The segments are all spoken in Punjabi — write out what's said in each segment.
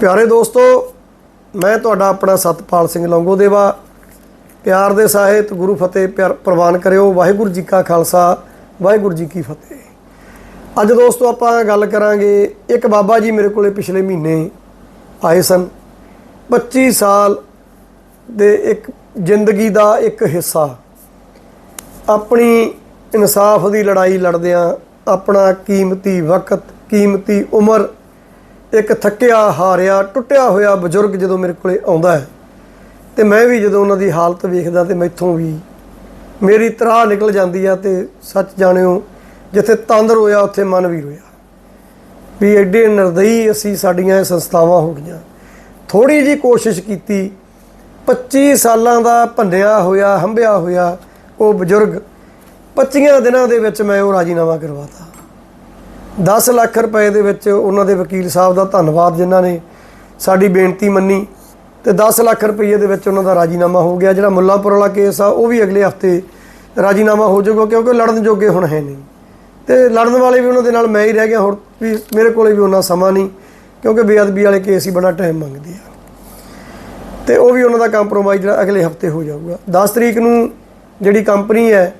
ਪਿਆਰੇ ਦੋਸਤੋ, ਮੈਂ ਤੁਹਾਡਾ ਆਪਣਾ ਸਤਪਾਲ ਸਿੰਘ ਲੰਗੋਦੇਵਾ। ਪਿਆਰ ਦੇ ਸਾਹਿਤ, ਗੁਰੂ ਫਤਿਹ ਪਿਆਰ ਪ੍ਰਵਾਨ ਕਰਿਓ। ਵਾਹਿਗੁਰੂ ਜੀ ਕਾ ਖਾਲਸਾ, ਵਾਹਿਗੁਰੂ ਜੀ ਕੀ ਫਤਿਹ। ਅੱਜ ਦੋਸਤੋ, ਆਪਾਂ ਗੱਲ ਕਰਾਂਗੇ, ਇੱਕ ਬਾਬਾ ਜੀ ਮੇਰੇ ਕੋਲੇ ਪਿਛਲੇ ਮਹੀਨੇ ਆਏ ਸਨ। 25 ਸਾਲ ਦੇ ਇੱਕ ਜ਼ਿੰਦਗੀ ਦਾ ਇੱਕ ਹਿੱਸਾ। ਆਪਣੀ ਇਨਸਾਫ ਦੀ ਲੜਾਈ ਲੜਦਿਆਂ ਆਪਣਾ ਕੀਮਤੀ ਵਕਤ, ਕੀਮਤੀ ਉਮਰ ਇੱਕ ਥੱਕਿਆ ਹਾਰਿਆ, ਟੁੱਟਿਆ ਹੋਇਆ ਬਜ਼ੁਰਗ ਜਦੋਂ ਮੇਰੇ ਕੋਲੇ ਆਉਂਦਾ ਹੈ, ਤੇ ਮੈਂ ਵੀ ਜਦੋਂ ਉਹਨਾਂ ਦੀ ਹਾਲਤ ਵੇਖਦਾ ਤੇ ਮੈਥੋਂ ਵੀ ਮੇਰੀ ਤਰਾਹ ਨਿਕਲ ਜਾਂਦੀ ਆ ਤੇ ਸੱਚ ਜਾਣਿਓ, ਜਿੱਥੇ ਤੰਦ ਰੋਇਆ, ਉੱਥੇ ਮਨ ਵੀ ਰੋਇਆ। ਵੀ ਐਡੇ ਨਿਰਦਈ ਅਸੀਂ ਸਾਡੀਆਂ ਸੰਸਥਾਵਾਂ ਹੋ ਗਈਆਂ। ਥੋੜੀ ਜੀ ਕੋਸ਼ਿਸ਼ ਕੀਤੀ 25 ਸਾਲਾਂ ਦਾ ਭੰਡਿਆ ਹੋਇਆ, ਹੰਭਿਆ ਹੋਇਆ ਉਹ ਬਜ਼ੁਰਗ 25 ਦਿਨਾਂ ਦੇ ਵਿੱਚ ਮੈਂ ਉਹ ਰਾਜੀਨਾਮਾ ਕਰਵਾਤਾ। 10 ਲੱਖ ਰੁਪਏ ਦੇ ਵਿੱਚ ਉਹਨਾਂ ਦੇ ਵਕੀਲ ਸਾਹਿਬ ਦਾ ਧੰਨਵਾਦ ਜਿਨ੍ਹਾਂ ਨੇ ਸਾਡੀ ਬੇਨਤੀ ਮੰਨੀ ਤੇ 10 ਲੱਖ ਰੁਪਏ ਦੇ ਵਿੱਚ ਉਹਨਾਂ ਦਾ ਰਾਜੀਨਾਮਾ ਹੋ ਗਿਆ। ਜਿਹੜਾ ਮੁੱਲਾਂਪੁਰ ਵਾਲਾ ਕੇਸ ਆ, ਉਹ ਵੀ ਅਗਲੇ ਹਫ਼ਤੇ ਰਾਜੀਨਾਮਾ ਹੋ ਜਾਊਗਾ ਕਿਉਂਕਿ ਲੜਨ ਜੋਗੇ ਹੁਣ ਹੈ ਨਹੀਂ। ਤੇ ਲੜਨ ਵਾਲੇ ਵੀ ਉਹਨਾਂ ਦੇ ਨਾਲ ਮੈਂ ਹੀ ਰਹਿ ਗਿਆ ਹੁਣ ਵੀ ਮੇਰੇ ਕੋਲੇ ਵੀ ਉਹਨਾਂ ਸਮਾਂ ਨਹੀਂ ਕਿਉਂਕਿ ਬੇਅਦਬੀ ਵਾਲੇ ਕੇਸ ਹੀ ਬੜਾ ਟਾਈਮ ਮੰਗਦੇ ਆ। ਤੇ ਉਹ ਵੀ ਉਹਨਾਂ ਦਾ ਕੰਪਰੋਮਾਈਜ਼ ਜਿਹੜਾ ਅਗਲੇ ਹਫ਼ਤੇ ਹੋ ਜਾਊਗਾ। 10 ਤਰੀਕ ਨੂੰ ਜਿਹੜੀ ਕੰਪਨੀ ਹੈ,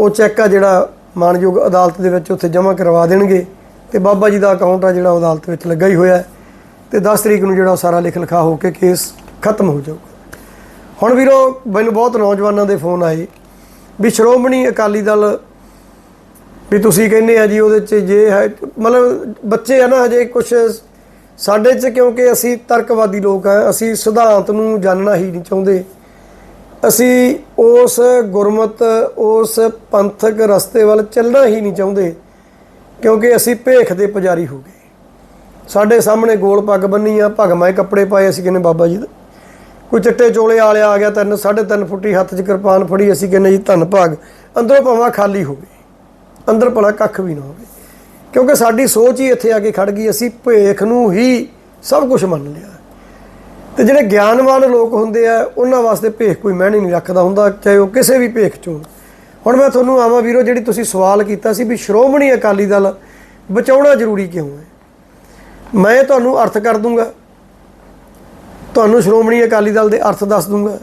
ਉਹ ਚੈੱਕ ਆ ਜਿਹੜਾ ਮਾਨਯੋਗ ਅਦਾਲਤ ਦੇ ਵਿੱਚ ਉੱਥੇ ਜਮ੍ਹਾਂ ਕਰਵਾ ਦੇਣਗੇ ਤੇ ਬਾਬਾ ਜੀ ਦਾ ਅਕਾਊਂਟ ਆ ਜਿਹੜਾ ਉਹ ਅਦਾਲਤ ਵਿੱਚ ਲੱਗਾ ਹੀ ਹੋਇਆ ਹੈ ਤੇ 10 ਤਰੀਕ ਨੂੰ ਜਿਹੜਾ ਸਾਰਾ ਲਿਖ ਲਿਖਾ ਹੋ ਕੇ ਕੇਸ ਖਤਮ ਹੋ ਜਾਊਗਾ। ਹੁਣ ਵੀਰੋ, ਮੈਨੂੰ ਬਹੁਤ ਨੌਜਵਾਨਾਂ ਦੇ ਫੋਨ ਆਏ ਵੀ ਸ਼੍ਰੋਮਣੀ ਅਕਾਲੀ ਦਲ ਵੀ ਤੁਸੀਂ ਕਹਿੰਦੇ ਆ ਜੀ ਉਹਦੇ ਚ ਜੇ ਹੈ, ਮਤਲਬ ਬੱਚੇ ਆ ਨਾ ਹਜੇ ਕੁਝ ਸਾਡੇ ਚ ਕਿਉਂਕਿ ਅਸੀਂ ਤਰਕਵਾਦੀ ਲੋਕ ਆ, ਅਸੀਂ ਸਿਧਾਂਤ ਨੂੰ ਜਾਣਨਾ ਹੀ ਨਹੀਂ ਚਾਹੁੰਦੇ। ਅਸੀਂ ਉਸ ਗੁਰਮਤ, ਉਸ ਪੰਥਕ ਰਸਤੇ ਵੱਲ ਚੱਲਣਾ ਹੀ ਨਹੀਂ ਚਾਹੁੰਦੇ, ਕਿਉਂਕਿ ਅਸੀਂ ਭੇਖ ਦੇ ਪੁਜਾਰੀ ਹੋ ਗਏ। ਸਾਡੇ ਸਾਹਮਣੇ ਗੋਲ ਪੱਗ ਬੰਨੀ ਆ, ਭਗਮਾਏ ਕੱਪੜੇ ਪਾਏ, ਅਸੀਂ ਕਹਿੰਦੇ ਬਾਬਾ ਜੀ ਦਾ ਕੋਈ ਚਿੱਟੇ ਚੋਲੇ ਵਾਲਿਆ ਆ ਗਿਆ, ਤਿੰਨ, ਸਾਢੇ ਤਿੰਨ ਫੁੱਟੀ ਹੱਥ 'ਚ ਕਿਰਪਾਨ ਫੜੀ, ਅਸੀਂ ਕਹਿੰਦੇ ਜੀ ਧੰਨ ਭਾਗ। ਅੰਦਰੋਂ ਭਾਵਾਂ ਖਾਲੀ ਹੋਵੇ, ਅੰਦਰ ਭਲਾ ਕੱਖ ਵੀ ਨਾ ਹੋਵੇ, ਕਿਉਂਕਿ ਸਾਡੀ ਸੋਚ ਹੀ ਇੱਥੇ ਆ ਕੇ ਖੜ ਗਈ, ਅਸੀਂ ਭੇਖ ਨੂੰ ਹੀ ਸਭ ਕੁਝ ਮੰਨ ਲਿਆ। ਤੇ ਜਿਹੜੇ ਗਿਆਨਵਾਨ ਲੋਕ ਹੁੰਦੇ ਆ, ਉਹਨਾਂ ਵਾਸਤੇ ਭੇਖ ਕੋਈ ਮਹਿਣੀ ਨਹੀਂ ਰੱਖਦਾ ਹੁੰਦਾ, ਚਾਹੇ ਉਹ ਕਿਸੇ ਵੀ ਭੇਖ ਚੋਂ ਹੁਣ। ਮੈਂ ਤੁਹਾਨੂੰ ਆਵਾਂ ਵੀਰੋ, ਜਿਹੜੀ ਤੁਸੀਂ ਸਵਾਲ ਕੀਤਾ ਸੀ ਵੀ ਸ਼੍ਰੋਮਣੀ ਅਕਾਲੀ ਦਲ ਬਚਾਉਣਾ ਜ਼ਰੂਰੀ ਕਿਉਂ ਹੈ? ਮੈਂ ਤੁਹਾਨੂੰ ਅਰਥ ਕਰ ਦੂੰਗਾ। ਤੁਹਾਨੂੰ ਸ਼੍ਰੋਮਣੀ ਅਕਾਲੀ ਦਲ ਦੇ ਅਰਥ ਦੱਸ ਦੂੰਗਾ।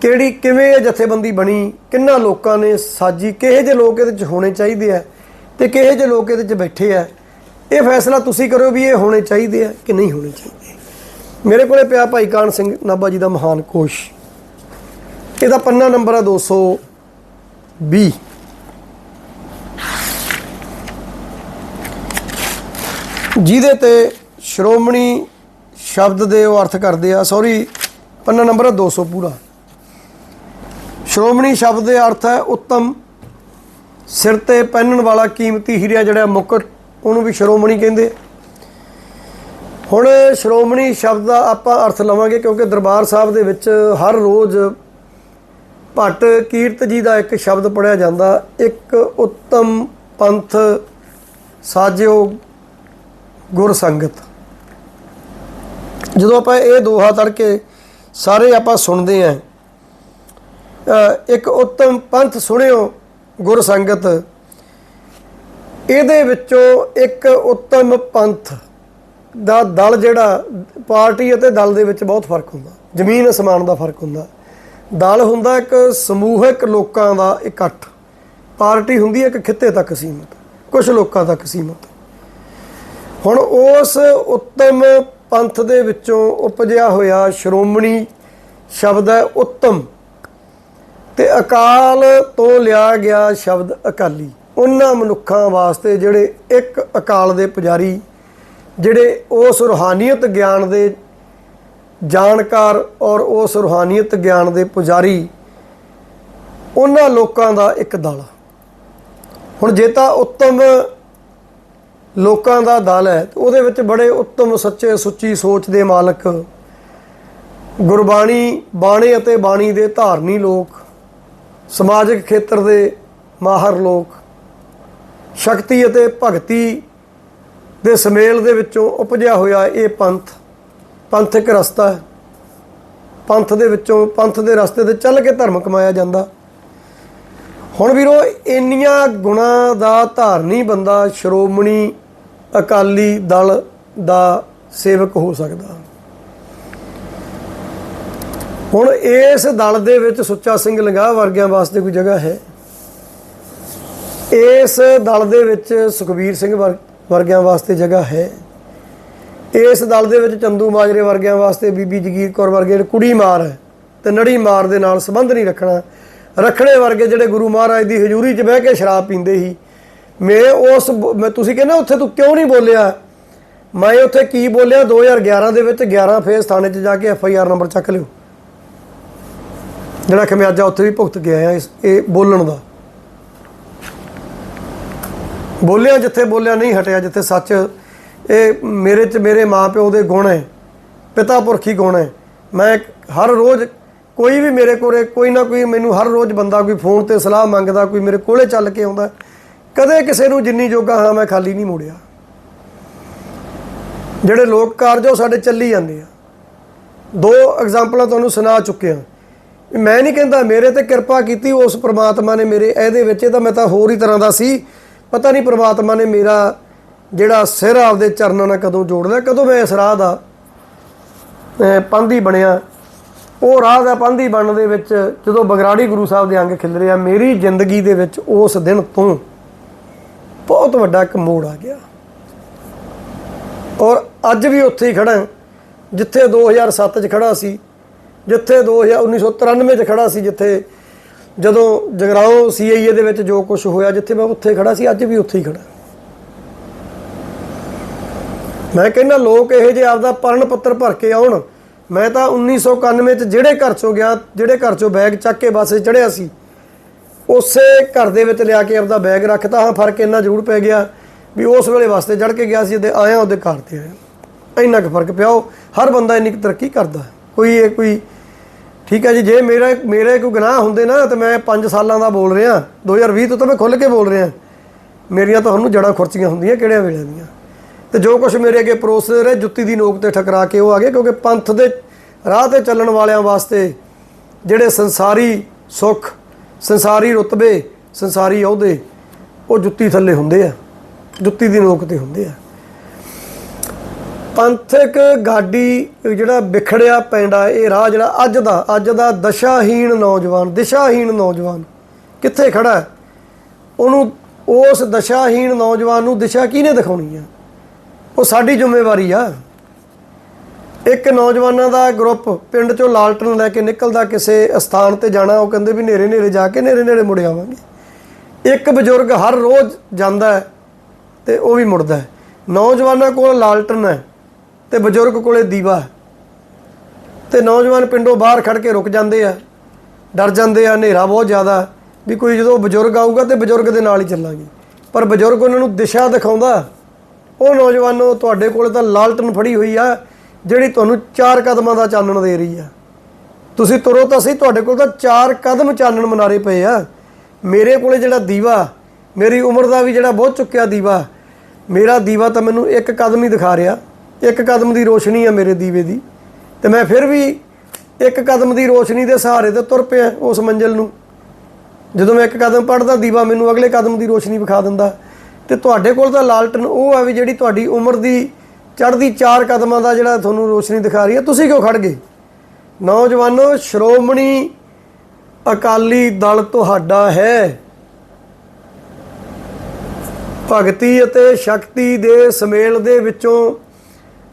ਕਿਹੜੀ, ਕਿਵੇਂ ਇਹ ਜਥੇਬੰਦੀ ਬਣੀ, ਕਿੰਨਾ ਲੋਕਾਂ ਨੇ ਸਾਜੀ, ਕਿਹੇ ਜਿਹੇ ਲੋਕ ਇਹਦੇ 'ਚ ਹੋਣੇ ਚਾਹੀਦੇ ਆ ਤੇ ਕਿਹੇ ਜਿਹੇ ਲੋਕ ਇਹਦੇ 'ਚ ਬੈਠੇ ਆ? ਇਹ ਫੈਸਲਾ ਤੁਸੀਂ ਕਰੋ ਵੀ ਇਹ ਹੋਣੇ ਚਾਹੀਦੇ ਆ ਕਿ ਨਹੀਂ ਹੋਣੇ ਚਾਹੀਦੇ। ਮੇਰੇ ਕੋਲੇ ਪਿਆ ਭਾਈ ਕਾਨ ਸਿੰਘ, ਨਾਭਾ ਜੀ ਦਾ ਮਹਾਨ ਕੋਸ਼। ਇਹਦਾ ਪੰਨਾ ਨੰਬਰ ਆ 220 ਜਿਹਦੇ ਤੇ ਸ਼੍ਰੋਮਣੀ ਸ਼ਬਦ ਦੇ ਉਹ ਅਰਥ ਕਰਦੇ ਆ ਸੌਰੀ ਪੰਨਾ ਨੰਬਰ ਆ 200 ਪੂਰਾ। ਸ਼੍ਰੋਮਣੀ ਸ਼ਬਦ ਦੇ ਅਰਥ ਹੈ ਉੱਤਮ, ਸਿਰ ਤੇ ਪਹਿਨਣ ਵਾਲਾ ਕੀਮਤੀ ਹੀਰਾ ਜਿਹੜਾ ਮੁਕਟ, ਉਹਨੂੰ ਵੀ ਸ਼੍ਰੋਮਣੀ ਕਹਿੰਦੇ ਹੁਣ ਸ਼੍ਰੋਮਣੀ ਸ਼ਬਦ ਦਾ ਆਪਾਂ ਅਰਥ ਲਵਾਂਗੇ ਕਿਉਂਕਿ ਦਰਬਾਰ ਸਾਹਿਬ ਦੇ ਵਿੱਚ ਹਰ ਰੋਜ਼ ਭੱਟ ਕੀਰਤ ਜੀ ਦਾ ਇੱਕ ਸ਼ਬਦ ਪੜਿਆ ਜਾਂਦਾ। ਇੱਕ ਉੱਤਮ ਪੰਥ ਸਾਜਿਓ ਗੁਰ ਸੰਗਤ। ਜਦੋਂ ਆਪਾਂ ਇਹ ਦੋਹਾ ਤੜਕੇ ਸਾਰੇ ਆਪਾਂ ਸੁਣਦੇ ਆਂ ਇੱਕ ਉੱਤਮ ਪੰਥ ਸੁਣਿਓ ਗੁਰ ਸੰਗਤ, ਇਹਦੇ ਵਿੱਚੋਂ ਇੱਕ ਉੱਤਮ ਪੰਥ ਦਾ ਦਲ ਜਿਹੜਾ, ਪਾਰਟੀ ਅਤੇ ਦਲ ਦੇ ਵਿੱਚ ਬਹੁਤ ਫ਼ਰਕ ਹੁੰਦਾ। ਜ਼ਮੀਨ ਅਸਮਾਨ ਦਾ ਫ਼ਰਕ ਹੁੰਦਾ। ਦਲ ਹੁੰਦਾ ਇੱਕ ਸਮੂਹਿਕ ਲੋਕਾਂ ਦਾ ਇਕੱਠ। ਪਾਰਟੀ ਹੁੰਦੀ ਹੈ ਇੱਕ ਖਿੱਤੇ ਤੱਕ ਸੀਮਤ ਕੁਝ ਲੋਕਾਂ ਤੱਕ ਸੀਮਤ। ਹੁਣ ਉਸ ਉੱਤਮ ਪੰਥ ਦੇ ਵਿੱਚੋਂ ਉਪਜਿਆ ਹੋਇਆ ਸ਼੍ਰੋਮਣੀ ਸ਼ਬਦ ਹੈ ਉੱਤਮ। ਤੇ ਅਕਾਲ ਤੋਂ ਲਿਆ ਗਿਆ ਸ਼ਬਦ ਅਕਾਲੀ। ਉਹਨਾਂ ਮਨੁੱਖਾਂ ਵਾਸਤੇ ਜਿਹੜੇ ਇੱਕ ਅਕਾਲ ਦੇ ਪੁਜਾਰੀ ਜਿਹੜੇ ਉਸ ਰੂਹਾਨੀਅਤ ਗਿਆਨ ਦੇ ਜਾਣਕਾਰ ਔਰ ਉਸ ਰੂਹਾਨੀਅਤ ਗਿਆਨ ਦੇ ਪੁਜਾਰੀ, ਉਹਨਾਂ ਲੋਕਾਂ ਦਾ ਇੱਕ ਦਲ। ਹੁਣ ਜੇ ਤਾਂ ਉੱਤਮ ਲੋਕਾਂ ਦਾ ਦਲ ਹੈ ਉਹਦੇ ਵਿੱਚ ਬੜੇ ਉੱਤਮ ਸੱਚੇ ਸੁੱਚੀ ਸੋਚ ਦੇ ਮਾਲਕ, ਗੁਰਬਾਣੀ, ਬਾਣੀ ਅਤੇ ਬਾਣੀ ਦੇ ਧਾਰਨੀ ਲੋਕ, ਸਮਾਜਿਕ ਖੇਤਰ ਦੇ ਮਾਹਰ ਲੋਕ, ਸ਼ਕਤੀ ਅਤੇ ਭਗਤੀ ਦੇ ਸਮੇਲ ਦੇ ਵਿੱਚੋਂ ਉਪਜਿਆ ਹੋਇਆ ਇਹ ਪੰਥ ਪੰਥ ਇੱਕ ਰਸਤਾ ਹੈ। ਪੰਥ ਦੇ ਵਿੱਚੋਂ, ਪੰਥ ਦੇ ਰਸਤੇ ਤੇ ਚੱਲ ਕੇ ਧਰਮ ਕਮਾਇਆ ਜਾਂਦਾ। ਹੁਣ ਵੀਰੋ, ਇੰਨੀਆਂ ਗੁਣਾ ਦਾ ਧਾਰਨੀ ਬੰਦਾ ਸ਼੍ਰੋਮਣੀ ਅਕਾਲੀ ਦਲ ਦਾ ਸੇਵਕ ਹੋ ਸਕਦਾ। ਹੁਣ ਇਸ ਦਲ ਦੇ ਵਿੱਚ ਸੁੱਚਾ ਸਿੰਘ ਲੰਗਾਹ ਵਰਗਿਆਂ ਵਾਸਤੇ ਕੋਈ ਜਗ੍ਹਾ ਹੈ? ਇਸ ਦਲ ਦੇ ਵਿੱਚ ਸੁਖਬੀਰ ਸਿੰਘ ਵਰ- ਵਰਗਿਆਂ ਵਾਸਤੇ ਜਗ੍ਹਾ ਹੈ। ਇਸ ਦਲ ਦੇ ਵਿੱਚ ਚੰਦੂ ਮਾਜਰੇ ਵਰਗਿਆਂ ਵਾਸਤੇ ਬੀਬੀ ਜਗੀਰ ਕੌਰ ਵਰਗੇ ਕੁੜੀ ਮਾਰ ਹੈ ਤੇ ਨੜੀ ਮਾਰ ਦੇ ਨਾਲ ਸੰਬੰਧ ਨਹੀਂ ਰੱਖਣਾ। ਰੱਖਣੇ ਵਰਗੇ ਜਿਹੜੇ ਗੁਰੂ ਮਹਾਰਾਜ ਦੀ ਹਜ਼ੂਰੀ 'ਚ ਬਹਿ ਕੇ ਸ਼ਰਾਬ ਪੀਂਦੇ ਸੀ। ਮੈਂ ਉਸ ਬ- ਮੈਂ ਤੁਸੀਂ ਕਹਿੰਦੇ ਉੱਥੇ ਤੂੰ ਕਿਉਂ ਨਹੀਂ ਬੋਲਿਆ? ਮੈਂ ਉੱਥੇ ਕੀ ਬੋਲਿਆ? 2011 ਦੇ ਵਿੱਚ 11 ਫੇਸ ਥਾਣੇ 'ਚ ਜਾ ਕੇ ਐਫ ਆਈ ਆਰ ਨੰਬਰ ਚੱਕ ਲਿਓ। ਜਿਹੜਾ ਖਮਿਆਜਾ ਉੱਥੇ ਵੀ ਭੁਗਤ ਗਿਆ ਹੈ ਇਸ, ਇਹ ਬੋਲਣ ਦਾ। ਬੋਲਿਆ ਜਿੱਥੇ ਬੋਲਿਆ ਨਹੀਂ ਹਟਿਆ, ਜਿੱਥੇ ਸੱਚ। ਇਹ ਮੇਰੇ ਚ ਮੇਰੇ ਮਾਪਿਓ ਦੇ ਗੁਣ ਹੈ, ਪਿਤਾ ਪੁਰਖੀ ਗੁਣ ਹੈ। ਮੈਂ ਹਰ ਰੋਜ਼ ਕੋਈ ਵੀ ਮੇਰੇ ਕੋਲੇ, ਕੋਈ ਨਾ ਕੋਈ ਮੈਨੂੰ ਹਰ ਰੋਜ਼ ਬੰਦਾ ਕੋਈ ਫੋਨ ਤੇ ਸਲਾਹ ਮੰਗਦਾ, ਕੋਈ ਮੇਰੇ ਕੋਲੇ ਚੱਲ ਕੇ ਆਉਂਦਾ। ਕਦੇ ਕਿਸੇ ਨੂੰ ਜਿੰਨੀ ਜੋਗਾ ਹਾਂ ਮੈਂ ਖਾਲੀ ਨਹੀਂ ਮੋੜਿਆ। ਜਿਹੜੇ ਲੋਕ ਕਾਰਜ ਉਹ ਸਾਡੇ ਚੱਲੀ ਜਾਂਦੇ ਆ। ਦੋ ਐਗਜ਼ਾਮਪਲਾਂ ਤੁਹਾਨੂੰ ਸੁਣਾ ਚੁੱਕਿਆ ਮੈਂ ਨਹੀਂ ਕਹਿੰਦਾ ਮੇਰੇ ਤੇ ਕਿਰਪਾ ਕੀਤੀ, ਉਸ ਪ੍ਰਮਾਤਮਾ ਨੇ ਮੇਰੇ ਇਹਦੇ ਵਿੱਚ, ਇਹ ਤਾਂ ਮੈਂ ਤਾਂ ਹੋਰ ਹੀ ਤਰ੍ਹਾਂ ਦਾ ਸੀ। ਪਤਾ ਨਹੀਂ ਪ੍ਰਮਾਤਮਾ ਨੇ ਮੇਰਾ ਜਿਹੜਾ ਸਿਰ ਆਪਦੇ ਚਰਨਾਂ ਨਾਲ ਕਦੋਂ ਜੋੜ ਲਿਆ ਕਦੋਂ ਮੈਂ ਇਸ ਰਾਹ ਦਾ ਪੰਧੀ ਬਣਿਆ। ਉਹ ਰਾਹ ਦਾ ਪੰਧੀ ਬਣਨ ਦੇ ਵਿੱਚ ਜਦੋਂ ਬਗਰਾੜੀ ਗੁਰੂ ਸਾਹਿਬ ਦੇ ਅੰਗ ਖਿਲ ਰਿਹਾ ਮੇਰੀ ਜ਼ਿੰਦਗੀ ਦੇ ਵਿੱਚ ਉਸ ਦਿਨ ਤੋਂ ਬਹੁਤ ਵੱਡਾ ਇੱਕ ਮੋੜ ਆ ਗਿਆ। ਔਰ ਅੱਜ ਵੀ ਉੱਥੇ ਹੀ ਖੜਾ ਹਾਂ, ਜਿੱਥੇ 2007 'ਚ ਖੜਾ ਸੀ ਜਿੱਥੇ 2000 1993 'ਚ ਖੜਾ ਸੀ ਜਿੱਥੇ ਜਦੋਂ ਜਗਰਾਉਂ ਸੀਆਈਏ ਦੇ ਵਿੱਚ ਜੋ ਕੁਝ ਹੋਇਆ, ਜਿੱਥੇ ਮੈਂ ਉੱਥੇ ਖੜਾ ਸੀ, ਅੱਜ ਵੀ ਉੱਥੇ ਹੀ ਖੜਾ। ਮੈਂ ਕਹਿੰਦਾ, ਲੋਕ ਇਹੋ ਜਿਹੇ ਆਪਦਾ ਪਰਨ ਪੱਤਰ ਭਰ ਕੇ ਆਉਣ। ਮੈਂ ਤਾਂ 1991 ਚ ਜਿਹੜੇ ਘਰ ਚੋਂ ਗਿਆ, ਜਿਹੜੇ ਘਰ ਚੋਂ ਬੈਗ ਚੱਕ ਕੇ ਬੱਸ 'ਚ ਚੜਿਆ ਸੀ, ਉਸੇ ਘਰ ਦੇ ਵਿੱਚ ਲਿਆ ਕੇ ਆਪਦਾ ਬੈਗ ਰੱਖਤਾ। ਹਾਂ, ਫ਼ਰਕ ਇੰਨਾ ਜ਼ਰੂਰ ਪੈ ਗਿਆ ਵੀ ਉਸ ਵੇਲੇ ਵਾਸਤੇ ਚੜ ਕੇ ਗਿਆ ਸੀ ਜਦੇ ਆਇਆ, ਉਹਦੇ ਘਰ ਤੇ ਆਇਆ। ਇੰਨਾ ਕੁ ਫ਼ਰਕ ਪਿਆ। ਉਹ ਹਰ ਬੰਦਾ ਇੰਨੀ ਕੁ ਤਰੱਕੀ ਕਰਦਾ ਕੋਈ ਇਹ, ਕੋਈ ਠੀਕ ਹੈ ਜੀ, ਜੇ ਮੇਰਾ ਮੇਰੇ ਕੋਈ ਗੁਨਾਹ ਹੁੰਦੇ ਨਾ, ਤੇ ਮੈਂ 5 ਸਾਲਾਂ ਦਾ ਬੋਲ ਰਿਹਾ। 2020 ਤੋਂ ਤਾਂ ਮੈਂ ਖੁੱਲ ਕੇ ਬੋਲ ਰਿਹਾ। ਮੇਰੀਆਂ ਤੁਹਾਨੂੰ ਜੜਾਂ ਖੁਰਚੀਆਂ ਹੁੰਦੀਆਂ, ਕਿਹੜਿਆਂ ਵੇਲੇ ਦੀਆਂ। ਤੇ ਜੋ ਕੁਝ ਮੇਰੇ ਅੱਗੇ ਪਰੋਸਦੇ ਰਹੇ, ਜੁੱਤੀ ਦੀ ਨੋਕ ਤੇ ਠਕਰਾ ਕੇ ਉਹ ਆ ਗਏ, ਕਿਉਂਕਿ ਪੰਥ ਦੇ ਰਾਹ ਤੇ ਚੱਲਣ ਵਾਲਿਆਂ ਵਾਸਤੇ ਜਿਹੜੇ ਸੰਸਾਰੀ ਸੁੱਖ, ਸੰਸਾਰੀ ਰੁਤਬੇ, ਸੰਸਾਰੀ ਅਹੁਦੇ, ਉਹ ਜੁੱਤੀ ਥੱਲੇ ਹੁੰਦੇ ਆ। ਜੁੱਤੀ ਦੀ ਨੋਕ ਤੇ ਹੁੰਦੇ ਆ। ਪੰਥਕ ਗਾਡੀ ਜਿਹੜਾ ਵਿਖੜਿਆ ਪੈਂਦਾ ਇਹ ਰਾਹ ਜਿਹੜਾ ਅੱਜ ਦਾ ਅੱਜ ਦਾ ਦਸ਼ਾਹੀਣ ਨੌਜਵਾਨ, ਦਿਸ਼ਾਹੀਣ ਨੌਜਵਾਨ ਕਿੱਥੇ ਖੜਾ ਹੈ? ਉਹਨੂੰ, ਉਸ ਦਸ਼ਾਹੀਣ ਨੌਜਵਾਨ ਨੂੰ ਦਿਸ਼ਾ ਕਿਹਨੇ ਦਿਖਾਉਣੀ ਆ? ਉਹ ਸਾਡੀ ਜ਼ਿੰਮੇਵਾਰੀ ਆ। ਇੱਕ ਨੌਜਵਾਨਾਂ ਦਾ ਗਰੁੱਪ ਪਿੰਡ ਚੋਂ ਲਾਲਟਨ ਲੈ ਕੇ ਨਿਕਲਦਾ ਕਿਸੇ ਸਥਾਨ ਤੇ ਜਾਣਾ, ਉਹ ਕਹਿੰਦੇ ਵੀ ਨੇਰੇ ਨੇਰੇ ਜਾ ਕੇ ਨੇਰੇ ਨੇਰੇ ਮੁੜ ਆਵਾਂਗੇ। ਇੱਕ ਬਜ਼ੁਰਗ ਹਰ ਰੋਜ਼ ਜਾਂਦਾ ਹੈ ਤੇ ਉਹ ਵੀ ਮੁੜਦਾ ਨੌਜਵਾਨਾਂ ਕੋਲ ਲਾਲਟਨ ਹੈ। ਤੇ ਬਜ਼ੁਰਗ ਕੋਲੇ ਦੀਵਾ ਹੈ। ਤੇ ਨੌਜਵਾਨ ਪਿੰਡੋਂ ਬਾਹਰ ਖੜ ਕੇ ਰੁਕ ਜਾਂਦੇ ਆ, ਡਰ ਜਾਂਦੇ ਆ, ਹਨੇਰਾ ਬਹੁਤ ਜ਼ਿਆਦਾ ਵੀ ਕੋਈ ਜਦੋਂ ਬਜ਼ੁਰਗ ਆਊਗਾ ਤੇ ਬਜ਼ੁਰਗ ਦੇ ਨਾਲ ਹੀ ਚੱਲਾਂਗੇ। ਪਰ ਬਜ਼ੁਰਗ ਉਹਨਾਂ ਨੂੰ ਦਿਸ਼ਾ ਦਿਖਾਉਂਦਾ, ਉਹ ਨੌਜਵਾਨੋ ਤੁਹਾਡੇ ਕੋਲ ਤਾਂ ਲਾਲਟਨ ਫੜੀ ਹੋਈ ਆ, ਜਿਹੜੀ ਤੁਹਾਨੂੰ ਚਾਰ ਕਦਮਾਂ ਦਾ ਚਾਨਣ ਦੇ ਰਹੀ ਆ। ਤੁਸੀਂ ਤੁਰੋ ਤਾਂ ਸਹੀ, ਤੁਹਾਡੇ ਕੋਲ ਤਾਂ ਚਾਰ ਕਦਮ ਚਾਨਣ ਮਨਾਰੇ ਪਏ ਆ। ਮੇਰੇ ਕੋਲੇ ਜਿਹੜਾ ਦੀਵਾ, ਮੇਰੀ ਉਮਰ ਦਾ ਵੀ ਜਿਹੜਾ ਬਹੁਤ ਚੁੱਕਿਆ ਦੀਵਾ, ਮੇਰਾ ਦੀਵਾ ਤਾਂ ਮੈਨੂੰ ਇੱਕ ਕਦਮ ਹੀ ਦਿਖਾ ਰਿਹਾ। ਇੱਕ ਕਦਮ ਦੀ ਰੋਸ਼ਨੀ ਆ ਮੇਰੇ ਦੀਵੇ ਦੀ। ਤੇ ਮੈਂ ਫਿਰ ਵੀ ਇੱਕ ਕਦਮ ਦੀ ਰੋਸ਼ਨੀ ਦੇ ਸਹਾਰੇ ਤੇ ਤੁਰ ਪਿਆ ਉਸ ਮੰਜ਼ਿਲ ਨੂੰ। ਜਦੋਂ ਮੈਂ ਇੱਕ ਕਦਮ ਪੜਦਾ ਦੀਵਾ ਮੈਨੂੰ ਅਗਲੇ ਕਦਮ ਦੀ ਰੋਸ਼ਨੀ ਵਿਖਾ ਦਿੰਦਾ। ਤੇ ਤੁਹਾਡੇ ਕੋਲ ਤਾਂ ਲਾਲਟਨ ਉਹ ਆ ਵੀ ਜਿਹੜੀ ਤੁਹਾਡੀ ਉਮਰ ਦੀ ਚੜ੍ਹਦੀ ਚਾਰ ਕਦਮਾਂ ਦਾ ਜਿਹੜਾ ਤੁਹਾਨੂੰ ਰੋਸ਼ਨੀ ਦਿਖਾ ਰਹੀ ਹੈ ਤੁਸੀਂ ਕਿਉਂ ਖੜ ਗਏ? ਨੌਜਵਾਨੋ, ਸ਼੍ਰੋਮਣੀ ਅਕਾਲੀ ਦਲ ਤੁਹਾਡਾ ਹੈ। ਭਗਤੀ ਅਤੇ ਸ਼ਕਤੀ ਦੇ ਸਮੇਲ ਦੇ ਵਿੱਚੋਂ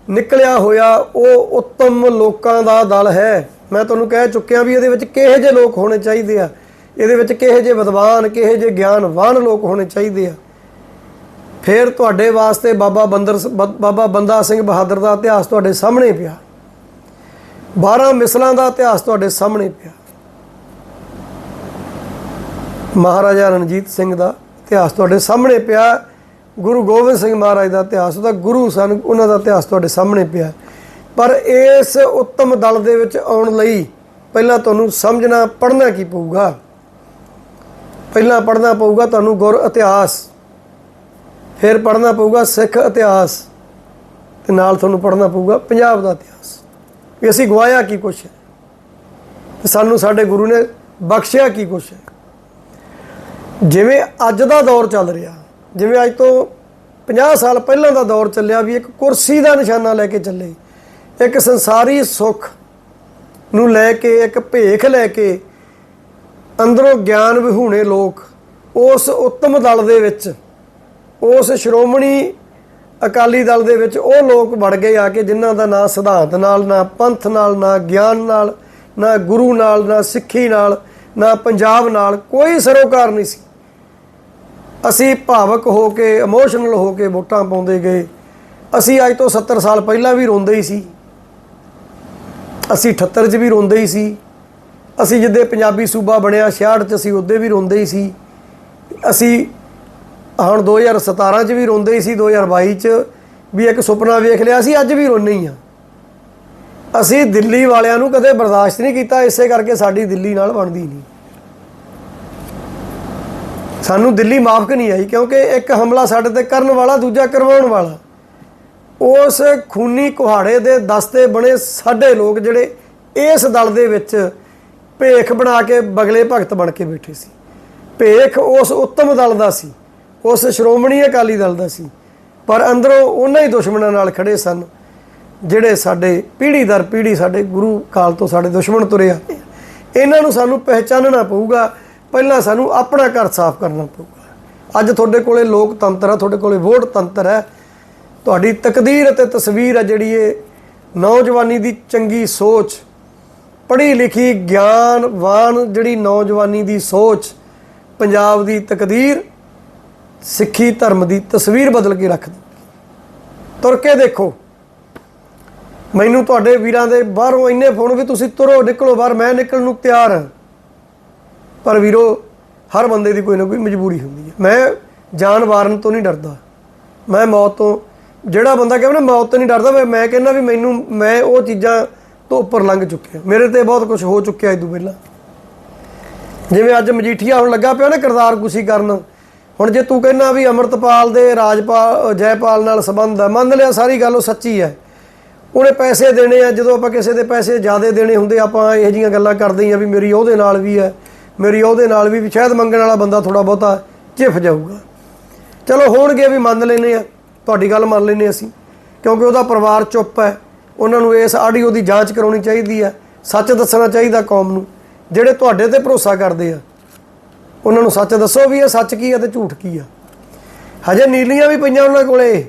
ਨਿਕਲਿਆ ਹੋਇਆ ਉਹ ਉੱਤਮ ਲੋਕਾਂ ਦਾ ਦਲ ਹੈ। ਮੈਂ ਤੁਹਾਨੂੰ ਕਹਿ ਚੁੱਕਿਆ ਵੀ ਇਹਦੇ ਵਿੱਚ ਕਿਹੋ ਜਿਹੇ ਲੋਕ ਹੋਣੇ ਚਾਹੀਦੇ ਆ। ਇਹਦੇ ਵਿੱਚ ਕਿਹੋ ਜਿਹੇ ਵਿਦਵਾਨ, ਕਿਹੋ ਜਿਹੇ ਗਿਆਨਵਾਨ ਲੋਕ ਹੋਣੇ ਚਾਹੀਦੇ ਆ। ਫਿਰ ਤੁਹਾਡੇ ਵਾਸਤੇ ਬਾਬਾ ਬੰਦਰ ਬ- ਬਾਬਾ ਬੰਦਾ ਸਿੰਘ ਬਹਾਦਰ ਦਾ ਇਤਿਹਾਸ ਤੁਹਾਡੇ ਸਾਹਮਣੇ ਪਿਆ। 12 ਮਿਸਲਾਂ ਦਾ ਇਤਿਹਾਸ ਤੁਹਾਡੇ ਸਾਹਮਣੇ ਪਿਆ। ਮਹਾਰਾਜਾ ਰਣਜੀਤ ਸਿੰਘ ਦਾ ਇਤਿਹਾਸ ਤੁਹਾਡੇ ਸਾਹਮਣੇ ਪਿਆ। ਗੁਰੂ ਗੋਬਿੰਦ ਸਿੰਘ ਮਹਾਰਾਜ ਦਾ ਇਤਿਹਾਸ, ਉਹਦਾ ਗੁਰੂ ਸਨ, ਉਹਨਾਂ ਦਾ ਇਤਿਹਾਸ ਤੁਹਾਡੇ ਸਾਹਮਣੇ ਪਿਆ ਪਰ ਇਸ ਉੱਤਮ ਦਲ ਦੇ ਵਿੱਚ ਆਉਣ ਲਈ ਪਹਿਲਾਂ ਤੁਹਾਨੂੰ ਸਮਝਣਾ, ਪੜ੍ਹਨਾ ਕੀ ਪਊਗਾ? ਪਹਿਲਾਂ ਪੜ੍ਹਨਾ ਪਊਗਾ ਤੁਹਾਨੂੰ ਗੁਰ ਇਤਿਹਾਸ, ਫਿਰ ਪੜ੍ਹਨਾ ਪਊਗਾ ਸਿੱਖ ਇਤਿਹਾਸ, ਤੇ ਨਾਲ ਤੁਹਾਨੂੰ ਪੜ੍ਹਨਾ ਪਊਗਾ ਪੰਜਾਬ ਦਾ ਇਤਿਹਾਸ। ਵੀ ਅਸੀਂ ਗਵਾਇਆ ਕੀ ਕੁਛ ਹੈ? ਤੇ ਸਾਨੂੰ ਸਾਡੇ ਗੁਰੂ ਨੇ ਬਖਸ਼ਿਆ ਕੀ ਕੁਛ ਹੈ? ਜਿਵੇਂ ਅੱਜ ਦਾ ਦੌਰ ਚੱਲ ਰਿਹਾ ਜਿਵੇਂ ਅੱਜ ਤੋਂ 50 ਸਾਲ ਪਹਿਲਾਂ ਦਾ ਦੌਰ ਚੱਲਿਆ ਵੀ ਇੱਕ ਕੁਰਸੀ ਦਾ ਨਿਸ਼ਾਨਾ ਲੈ ਕੇ ਚੱਲੇ। ਇੱਕ ਸੰਸਾਰੀ ਸੁੱਖ ਨੂੰ ਲੈ ਕੇ, ਇੱਕ ਭੇਖ ਲੈ ਕੇ ਅੰਦਰੋਂ ਗਿਆਨ ਵਿਹੂਣੇ ਲੋਕ ਉਸ ਉੱਤਮ ਦਲ ਦੇ ਵਿੱਚ, ਉਸ ਸ਼੍ਰੋਮਣੀ ਅਕਾਲੀ ਦਲ ਦੇ ਵਿੱਚ ਉਹ ਲੋਕ ਵੜ ਗਏ ਆ ਕੇ ਜਿਨ੍ਹਾਂ ਦਾ ਨਾਂ ਸਿਧਾਂਤ ਨਾਲ, ਨਾ ਪੰਥ ਨਾਲ, ਨਾ ਗਿਆਨ ਨਾਲ, ਨਾ ਗੁਰੂ ਨਾਲ, ਨਾ ਸਿੱਖੀ ਨਾਲ, ਨਾ ਪੰਜਾਬ ਨਾਲ ਕੋਈ ਸਰੋਕਾਰ ਨਹੀਂ ਸੀ। ਅਸੀਂ ਭਾਵਕ ਹੋ ਕੇ ਇਮੋਸ਼ਨਲ ਹੋ ਕੇ ਵੋਟਾਂ ਪਾਉਂਦੇ ਗਏ। ਅਸੀਂ ਅੱਜ ਤੋਂ 70 ਸਾਲ ਪਹਿਲਾਂ ਵੀ ਰੋਂਦੇ ਹੀ ਸੀ। ਅਸੀਂ 78 'ਚ ਵੀ ਰੋਂਦੇ ਹੀ ਸੀ। ਅਸੀਂ ਜਿੱਦੇ ਪੰਜਾਬੀ ਸੂਬਾ ਬਣਿਆ 66 'ਚ ਅਸੀਂ ਉਹਦੇ ਵੀ ਰੋਂਦੇ ਹੀ ਸੀ। ਅਸੀਂ ਹੁਣ 2017 'ਚ ਵੀ ਰੋਂਦੇ ਹੀ ਸੀ 2022 'ਚ ਵੀ ਇੱਕ ਸੁਪਨਾ ਵੇਖ ਲਿਆ ਸੀ, ਅੱਜ ਵੀ ਰੋਨੇ ਹੀ ਆ। ਅਸੀਂ ਦਿੱਲੀ ਵਾਲਿਆਂ ਨੂੰ ਕਦੇ ਬਰਦਾਸ਼ਤ ਨਹੀਂ ਕੀਤਾ, ਇਸੇ ਕਰਕੇ ਸਾਡੀ ਦਿੱਲੀ ਨਾਲ ਬਣਦੀ ਨਹੀਂ। ਸਾਨੂੰ ਦਿੱਲੀ ਮਾਫਕ ਨਹੀਂ ਆਈ, ਕਿਉਂਕਿ ਇੱਕ ਹਮਲਾ ਸਾਡੇ ਤੇ ਕਰਨ ਵਾਲਾ, ਦੂਜਾ ਕਰਵਾਉਣ ਵਾਲਾ। ਉਸ ਖੂਨੀ ਕੁਹਾੜੇ ਦੇ ਦਸਤੇ ਬਣੇ ਸਾਡੇ ਲੋਕ ਜਿਹੜੇ ਇਸ ਦਲ ਦੇ ਵਿੱਚ ਭੇਖ ਬਣਾ ਕੇ ਬਗਲੇ ਭਗਤ ਬਣ ਕੇ ਬੈਠੇ ਸੀ। ਭੇਖ ਉਸ ਉੱਤਮ ਦਲ ਦਾ ਸੀ, ਉਸ ਸ਼੍ਰੋਮਣੀ ਅਕਾਲੀ ਦਲ ਦਾ ਸੀ। ਪਰ ਅੰਦਰੋਂ ਉਹਨਾਂ ਹੀ ਦੁਸ਼ਮਣਾਂ ਨਾਲ ਖੜੇ ਸਨ, ਜਿਹੜੇ ਸਾਡੇ ਪੀੜ੍ਹੀ ਦਰ ਪੀੜ੍ਹੀ ਸਾਡੇ ਗੁਰੂ ਕਾਲ ਤੋਂ ਸਾਡੇ ਦੁਸ਼ਮਣ ਤੁਰੇ ਆ। ਇਹਨਾਂ ਨੂੰ ਸਾਨੂੰ ਪਹਿਚਾਨਣਾ ਪਊਗਾ ਪਹਿਲਾਂ ਸਾਨੂੰ ਆਪਣਾ ਘਰ ਸਾਫ਼ ਕਰਨਾ ਪਊਗਾ। ਅੱਜ ਤੁਹਾਡੇ ਕੋਲੇ ਲੋਕਤੰਤਰ ਹੈ ਤੁਹਾਡੇ ਕੋਲੇ ਵੋਟ ਤੰਤਰ ਹੈ। ਤੁਹਾਡੀ ਤਕਦੀਰ ਅਤੇ ਤਸਵੀਰ ਹੈ ਜਿਹੜੀ ਇਹ ਨੌਜਵਾਨੀ ਦੀ ਚੰਗੀ ਸੋਚ ਪੜ੍ਹੀ ਲਿਖੀ ਗਿਆਨਵਾਨ ਜਿਹੜੀ ਨੌਜਵਾਨੀ ਦੀ ਸੋਚ, ਪੰਜਾਬ ਦੀ ਤਕਦੀਰ, ਸਿੱਖੀ ਧਰਮ ਦੀ ਤਸਵੀਰ ਬਦਲ ਕੇ ਰੱਖ ਦਿੰਦੀ ਤੁਰ ਕੇ ਦੇਖੋ, ਮੈਨੂੰ ਤੁਹਾਡੇ ਵੀਰਾਂ ਦੇ ਬਾਹਰੋਂ ਇੰਨੇ ਫੋਨ ਵੀ ਤੁਸੀਂ ਤੁਰੋ, ਨਿਕਲੋ ਬਾਹਰ, ਮੈਂ ਨਿਕਲਣ ਨੂੰ ਤਿਆਰ ਹਾਂ। ਪਰ ਵੀਰੋ, ਹਰ ਬੰਦੇ ਦੀ ਕੋਈ ਨਾ ਕੋਈ ਮਜਬੂਰੀ ਹੁੰਦੀ ਹੈ। ਮੈਂ ਜਾਨ ਵਾਰਨ ਤੋਂ ਨਹੀਂ ਡਰਦਾ। ਮੈਂ ਮੌਤ ਤੋਂ, ਜਿਹੜਾ ਬੰਦਾ ਕਹਿੰਦਾ ਨਾ ਮੌਤ ਤੋਂ ਨਹੀਂ ਡਰਦਾ, ਮੈਂ ਮੈਂ ਕਹਿੰਦਾ ਵੀ ਮੈਨੂੰ, ਮੈਂ ਉਹ ਚੀਜ਼ਾਂ ਤੋਂ ਉੱਪਰ ਲੰਘ ਚੁੱਕਿਆ। ਮੇਰੇ ਤੇ ਬਹੁਤ ਕੁਝ ਹੋ ਚੁੱਕਿਆ ਇਹ ਤੋਂ ਪਹਿਲਾਂ। ਜਿਵੇਂ ਅੱਜ ਮਜੀਠੀਆ ਹੁਣ ਲੱਗਾ ਪਿਆ ਨਾ ਕਰਤਾਰ ਕੁਸ਼ੀ ਕਰਨ। ਹੁਣ ਜੇ ਤੂੰ ਕਹਿੰਦਾ ਵੀ ਅਮਰਤਪਾਲ ਦੇ ਰਾਜਪਾਲ, ਜੈਪਾਲ ਨਾਲ ਸੰਬੰਧ ਹੈ, ਮੰਨ ਲਿਆ ਸਾਰੀ ਗੱਲ ਉਹ ਸੱਚੀ ਹੈ। ਉਹਨੇ ਪੈਸੇ ਦੇਣੇ ਆ, ਜਦੋਂ ਆਪਾਂ ਕਿਸੇ ਦੇ ਪੈਸੇ ਜ਼ਿਆਦਾ ਦੇਣੇ ਹੁੰਦੇ, ਆਪਾਂ ਇਹੋ ਜੀਆਂ ਗੱਲਾਂ ਕਰਦੇ ਆ ਵੀ ਮੇਰੀ ਉਹਦੇ ਨਾਲ ਵੀ ਹੈ। ਮੇਰੀ ਉਹਦੇ ਨਾਲ ਵੀ ਸ਼ਾਇਦ ਮੰਗਣ ਵਾਲਾ ਬੰਦਾ ਥੋੜਾ ਬਹੁਤਾ ਚਿਫ ਜਾਊਗਾ। ਚਲੋ ਹੋਣਗੇ ਵੀ ਮੰਨ ਲੈਨੇ ਆ ਤੁਹਾਡੀ ਗੱਲ ਮੰਨ ਲੈਨੇ ਅਸੀਂ, ਕਿਉਂਕਿ ਉਹਦਾ ਪਰਿਵਾਰ ਚੁੱਪ ਹੈ, ਉਹਨਾਂ ਨੂੰ ਇਸ ਆਡੀਓ ਦੀ ਜਾਂਚ ਕਰਾਉਣੀ ਚਾਹੀਦੀ ਹੈ, ਸੱਚ ਦੱਸਣਾ ਚਾਹੀਦਾ ਕੌਮ ਨੂੰ, ਜਿਹੜੇ ਤੁਹਾਡੇ ਤੇ ਭਰੋਸਾ ਕਰਦੇ ਆ, ਉਹਨਾਂ ਨੂੰ ਸੱਚ ਦੱਸੋ ਵੀ ਇਹ ਸੱਚ ਕੀ ਆ ਤੇ ਝੂਠ ਕੀ ਆ। ਹਜੇ ਨੀਲੀਆਂ ਵੀ ਪਈਆਂ ਉਹਨਾਂ ਕੋਲੇ,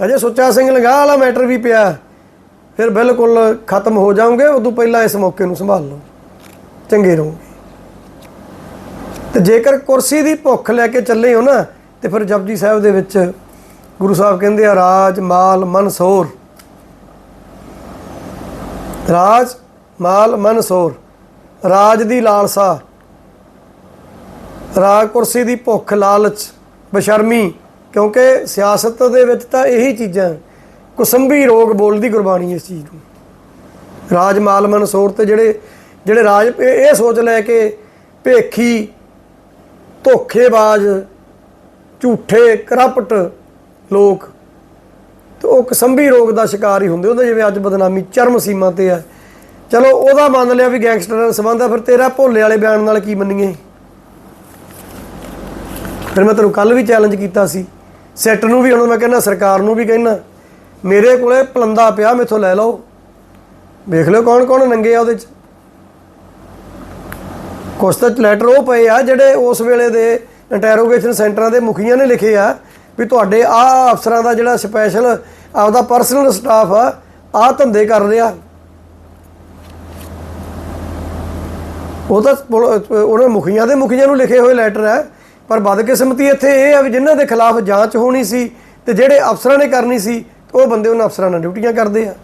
ਹਜੇ ਸੁੱਚਾ ਸਿੰਘ ਲੰਗਾਹ ਵਾਲਾ ਮੈਟਰ ਵੀ ਪਿਆ, ਫਿਰ ਬਿਲਕੁਲ ਖਤਮ ਹੋ ਜਾਓਗੇ, ਉਦੋਂ ਪਹਿਲਾਂ ਇਸ ਮੌਕੇ ਨੂੰ ਸੰਭਾਲ ਲਓ ਚੰਗੇ ਰਹੋਗੇ। ਤੇ ਜੇਕਰ ਕੁਰਸੀ ਦੀ ਭੁੱਖ ਲੈ ਕੇ ਚੱਲੇ ਹੋ ਨਾ, ਤੇ ਫਿਰ ਜਪਜੀ ਸਾਹਿਬ ਦੇ ਵਿੱਚ ਗੁਰੂ ਸਾਹਿਬ ਕਹਿੰਦੇ ਆ, ਰਾਜ, ਮਾਲ, ਮਨ, ਸੋਰ। ਰਾਜ, ਮਾਲ, ਮਨ, ਸੋਰ। ਰਾਜ ਦੀ ਲਾਲਸਾ। ਰਾਜ, ਕੁਰਸੀ ਦੀ ਭੁੱਖ, ਲਾਲਚ, ਬਸ਼ਰਮੀ, ਕਿਉਂਕਿ ਸਿਆਸਤ ਦੇ ਵਿੱਚ ਤਾਂ ਇਹੀ ਚੀਜ਼ਾਂ ਕੁਸੰਭੀ ਰੋਗ ਬੋਲਦੀ ਗੁਰਬਾਣੀ ਇਸ ਚੀਜ਼ ਨੂੰ। ਰਾਜ, ਮਾਲ, ਮਨ, ਸੋਰ ਤੇ ਜਿਹੜੇ ਜਿਹੜੇ ਰਾਜ ਇਹ ਸੋਚ ਲੈ ਕੇ ਭੇਖੀ ਧੋਖੇਬਾਜ਼, ਝੂਠੇ, ਕਰਪਟ ਲੋਕ। ਤੇ ਉਹ ਕਸੰਭੀ ਰੋਗ ਦਾ ਸ਼ਿਕਾਰ ਹੀ ਹੁੰਦੇ। ਉਹਦਾ ਜਿਵੇਂ ਅੱਜ ਬਦਨਾਮੀ ਚਰਮ ਸੀਮਾ ਤੇ ਆ ਚਲੋ, ਉਹਦਾ ਮੰਨ ਲਿਆ ਵੀ ਗੈਂਗਸਟਰ ਨਾਲ ਸੰਬੰਧ ਆ ਫਿਰ ਤੇਰਾ ਭੋਲੇ ਵਾਲੇ ਬਿਆਨ ਨਾਲ ਕੀ ਮੰਨੀਏ? ਫਿਰ ਮੈਂ ਤੈਨੂੰ ਕੱਲ ਵੀ ਚੈਲੰਜ ਕੀਤਾ ਸੀ। ਸੈੱਟ ਨੂੰ ਵੀ, ਹੁਣ ਮੈਂ ਕਹਿੰਦਾ ਸਰਕਾਰ ਨੂੰ ਵੀ ਕਹਿੰਦਾ, ਮੇਰੇ ਕੋਲੇ ਪਲੰਦਾ ਪਿਆ, ਮੇਥੋਂ ਲੈ ਲਓ। ਵੇਖ ਲਿਓ ਕੌਣ ਕੌਣ ਨੰਗੇ ਆ ਉਹਦੇ ਚ। ਕੁਛ ਤਾਂ ਲੈਟਰ ਉਹ ਪਏ ਆ ਜਿਹੜੇ ਉਸ ਵੇਲੇ ਦੇ ਇੰਟਰੋਗੇਸ਼ਨ ਸੈਂਟਰਾਂ ਦੇ ਮੁਖੀਆਂ ਨੇ ਲਿਖੇ ਆ ਵੀ ਤੁਹਾਡੇ ਆ ਅਫਸਰਾਂ ਦਾ ਜਿਹੜਾ ਸਪੈਸ਼ਲ ਆਪਦਾ ਪਰਸਨਲ ਸਟਾਫ ਆ ਆ ਧੰਦੇ ਕਰ ਰਿਹਾ। ਉਹ ਤਾਂ ਪੁਲ- ਉਹਨਾਂ ਮੁਖੀਆਂ ਦੇ ਮੁਖੀਆਂ ਨੂੰ ਲਿਖੇ ਹੋਏ ਲੈਟਰ ਹੈ ਪਰ ਬਦਕਿਸਮਤੀ ਇੱਥੇ ਇਹ ਆ ਵੀ ਜਿਨ੍ਹਾਂ ਦੇ ਖਿਲਾਫ ਜਾਂਚ ਹੋਣੀ ਸੀ ਤੇ ਜਿਹੜੇ ਅਫਸਰਾਂ ਨੇ ਕਰਨੀ ਸੀ, ਉਹ ਬੰਦੇ ਉਹਨਾਂ ਅਫਸਰਾਂ ਨਾਲ ਡਿਊਟੀਆਂ ਕਰਦੇ ਆ।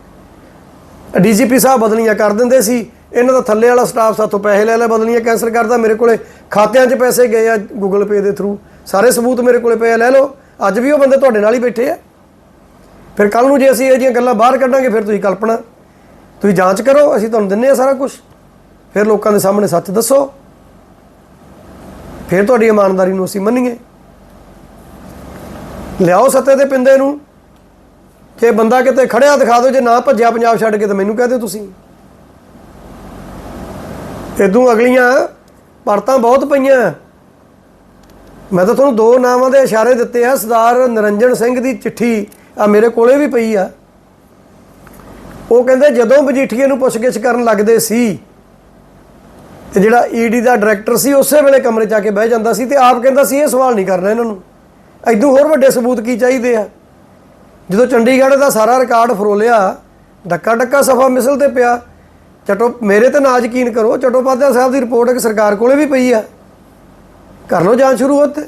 ਡੀਜੀਪੀ ਸਾਹਿਬ ਬਦਲੀਆਂ ਕਰ ਦਿੰਦੇ ਸੀ ਇਹਨਾਂ ਦਾ ਥੱਲੇ ਵਾਲਾ ਸਟਾਫ ਸਾਥੋਂ ਪੈਸੇ ਲੈ ਲੈ ਬਦਲੀਆਂ ਕੈਂਸਲ ਕਰਦਾ। ਮੇਰੇ ਕੋਲੇ ਖਾਤਿਆਂ 'ਚ ਪੈਸੇ ਗਏ ਆ ਗੂਗਲ ਪੇ ਦੇ ਥਰੂ ਸਾਰੇ ਸਬੂਤ ਮੇਰੇ ਕੋਲੇ ਪਏ ਆ, ਲੈ ਲਓ। ਅੱਜ ਵੀ ਉਹ ਬੰਦੇ ਤੁਹਾਡੇ ਨਾਲ ਹੀ ਬੈਠੇ ਆ। ਫਿਰ ਕੱਲ ਨੂੰ ਜੇ ਅਸੀਂ ਇਹ ਜਿਹੀਆਂ ਗੱਲਾਂ ਬਾਹਰ ਕੱਢਾਂਗੇ, ਫਿਰ ਤੁਸੀਂ ਕਲਪਨਾ, ਤੁਸੀਂ ਜਾਂਚ ਕਰੋ, ਅਸੀਂ ਤੁਹਾਨੂੰ ਦਿੰਨੇ ਆ ਸਾਰਾ ਕੁਝ ਫਿਰ ਲੋਕਾਂ ਦੇ ਸਾਹਮਣੇ ਸੱਚ ਦੱਸੋ। ਫਿਰ ਤੁਹਾਡੀ ਇਮਾਨਦਾਰੀ ਨੂੰ ਅਸੀਂ ਮੰਨੀਏ। ਲਿਆਓ ਸੱਤੇ ਦੇ ਪਿੰਦੇ ਨੂੰ। ਜੇ ਬੰਦਾ ਕਿਤੇ ਖੜਿਆ, ਦਿਖਾ ਦਿਓ। ਜੇ ਨਾ ਭੱਜਿਆ ਪੰਜਾਬ ਛੱਡ ਕੇ, ਤਾਂ ਮੈਨੂੰ ਕਹਿ ਦਿਓ ਤੁਸੀਂ। ਇਦੋਂ ਅਗਲੀਆਂ ਪਰਤਾਂ ਬਹੁਤ ਪਈਆਂ। ਮੈਂ ਤਾਂ ਤੁਹਾਨੂੰ ਦੋ ਨਾਵਾਂ ਦੇ ਇਸ਼ਾਰੇ ਦਿੱਤੇ ਆ, ਸਰਦਾਰ ਨਰਿੰਜਨ ਸਿੰਘ ਦੀ ਚਿੱਠੀ ਆ ਮੇਰੇ ਕੋਲੇ ਵੀ ਪਈ ਆ। ਉਹ ਕਹਿੰਦੇ ਜਦੋਂ ਮਜੀਠੀਏ ਨੂੰ ਪੁੱਛਗਿੱਛ ਕਰਨ ਲੱਗਦੇ ਸੀ, ਤੇ ਜਿਹੜਾ ਈਡੀ ਦਾ ਡਾਇਰੈਕਟਰ ਸੀ, ਉਸੇ ਵੇਲੇ ਕਮਰੇ 'ਚ ਆ ਕੇ ਬਹਿ ਜਾਂਦਾ ਸੀ ਤੇ ਆਪ ਕਹਿੰਦਾ ਸੀ, ਇਹ ਸਵਾਲ ਨਹੀਂ ਕਰਨਾ ਇਹਨਾਂ ਨੂੰ। ਐਦੂ ਹੋਰ ਵੱਡੇ ਸਬੂਤ ਕੀ ਚਾਹੀਦੇ ਆ? ਜਦੋਂ ਚੰਡੀਗੜ੍ਹ ਦਾ ਸਾਰਾ ਰਿਕਾਰਡ ਫਰੋਲਿਆ ਡੱਕਾ ਡੱਕਾ ਸਫਾ ਮਿਸਲ ਤੇ ਪਿਆ ਚਟੋ ਮੇਰੇ ਤੇ ਨਾ ਯਕੀਨ ਕਰੋ ਚਟੋਪਾਧਿਆ ਸਾਹਿਬ ਦੀ ਰਿਪੋਰਟ ਇੱਕ ਸਰਕਾਰ ਕੋਲੇ ਵੀ ਪਈ ਆ। ਕਰ ਲਓ ਜਾਂਚ ਸ਼ੁਰੂ ਉੱਤੇ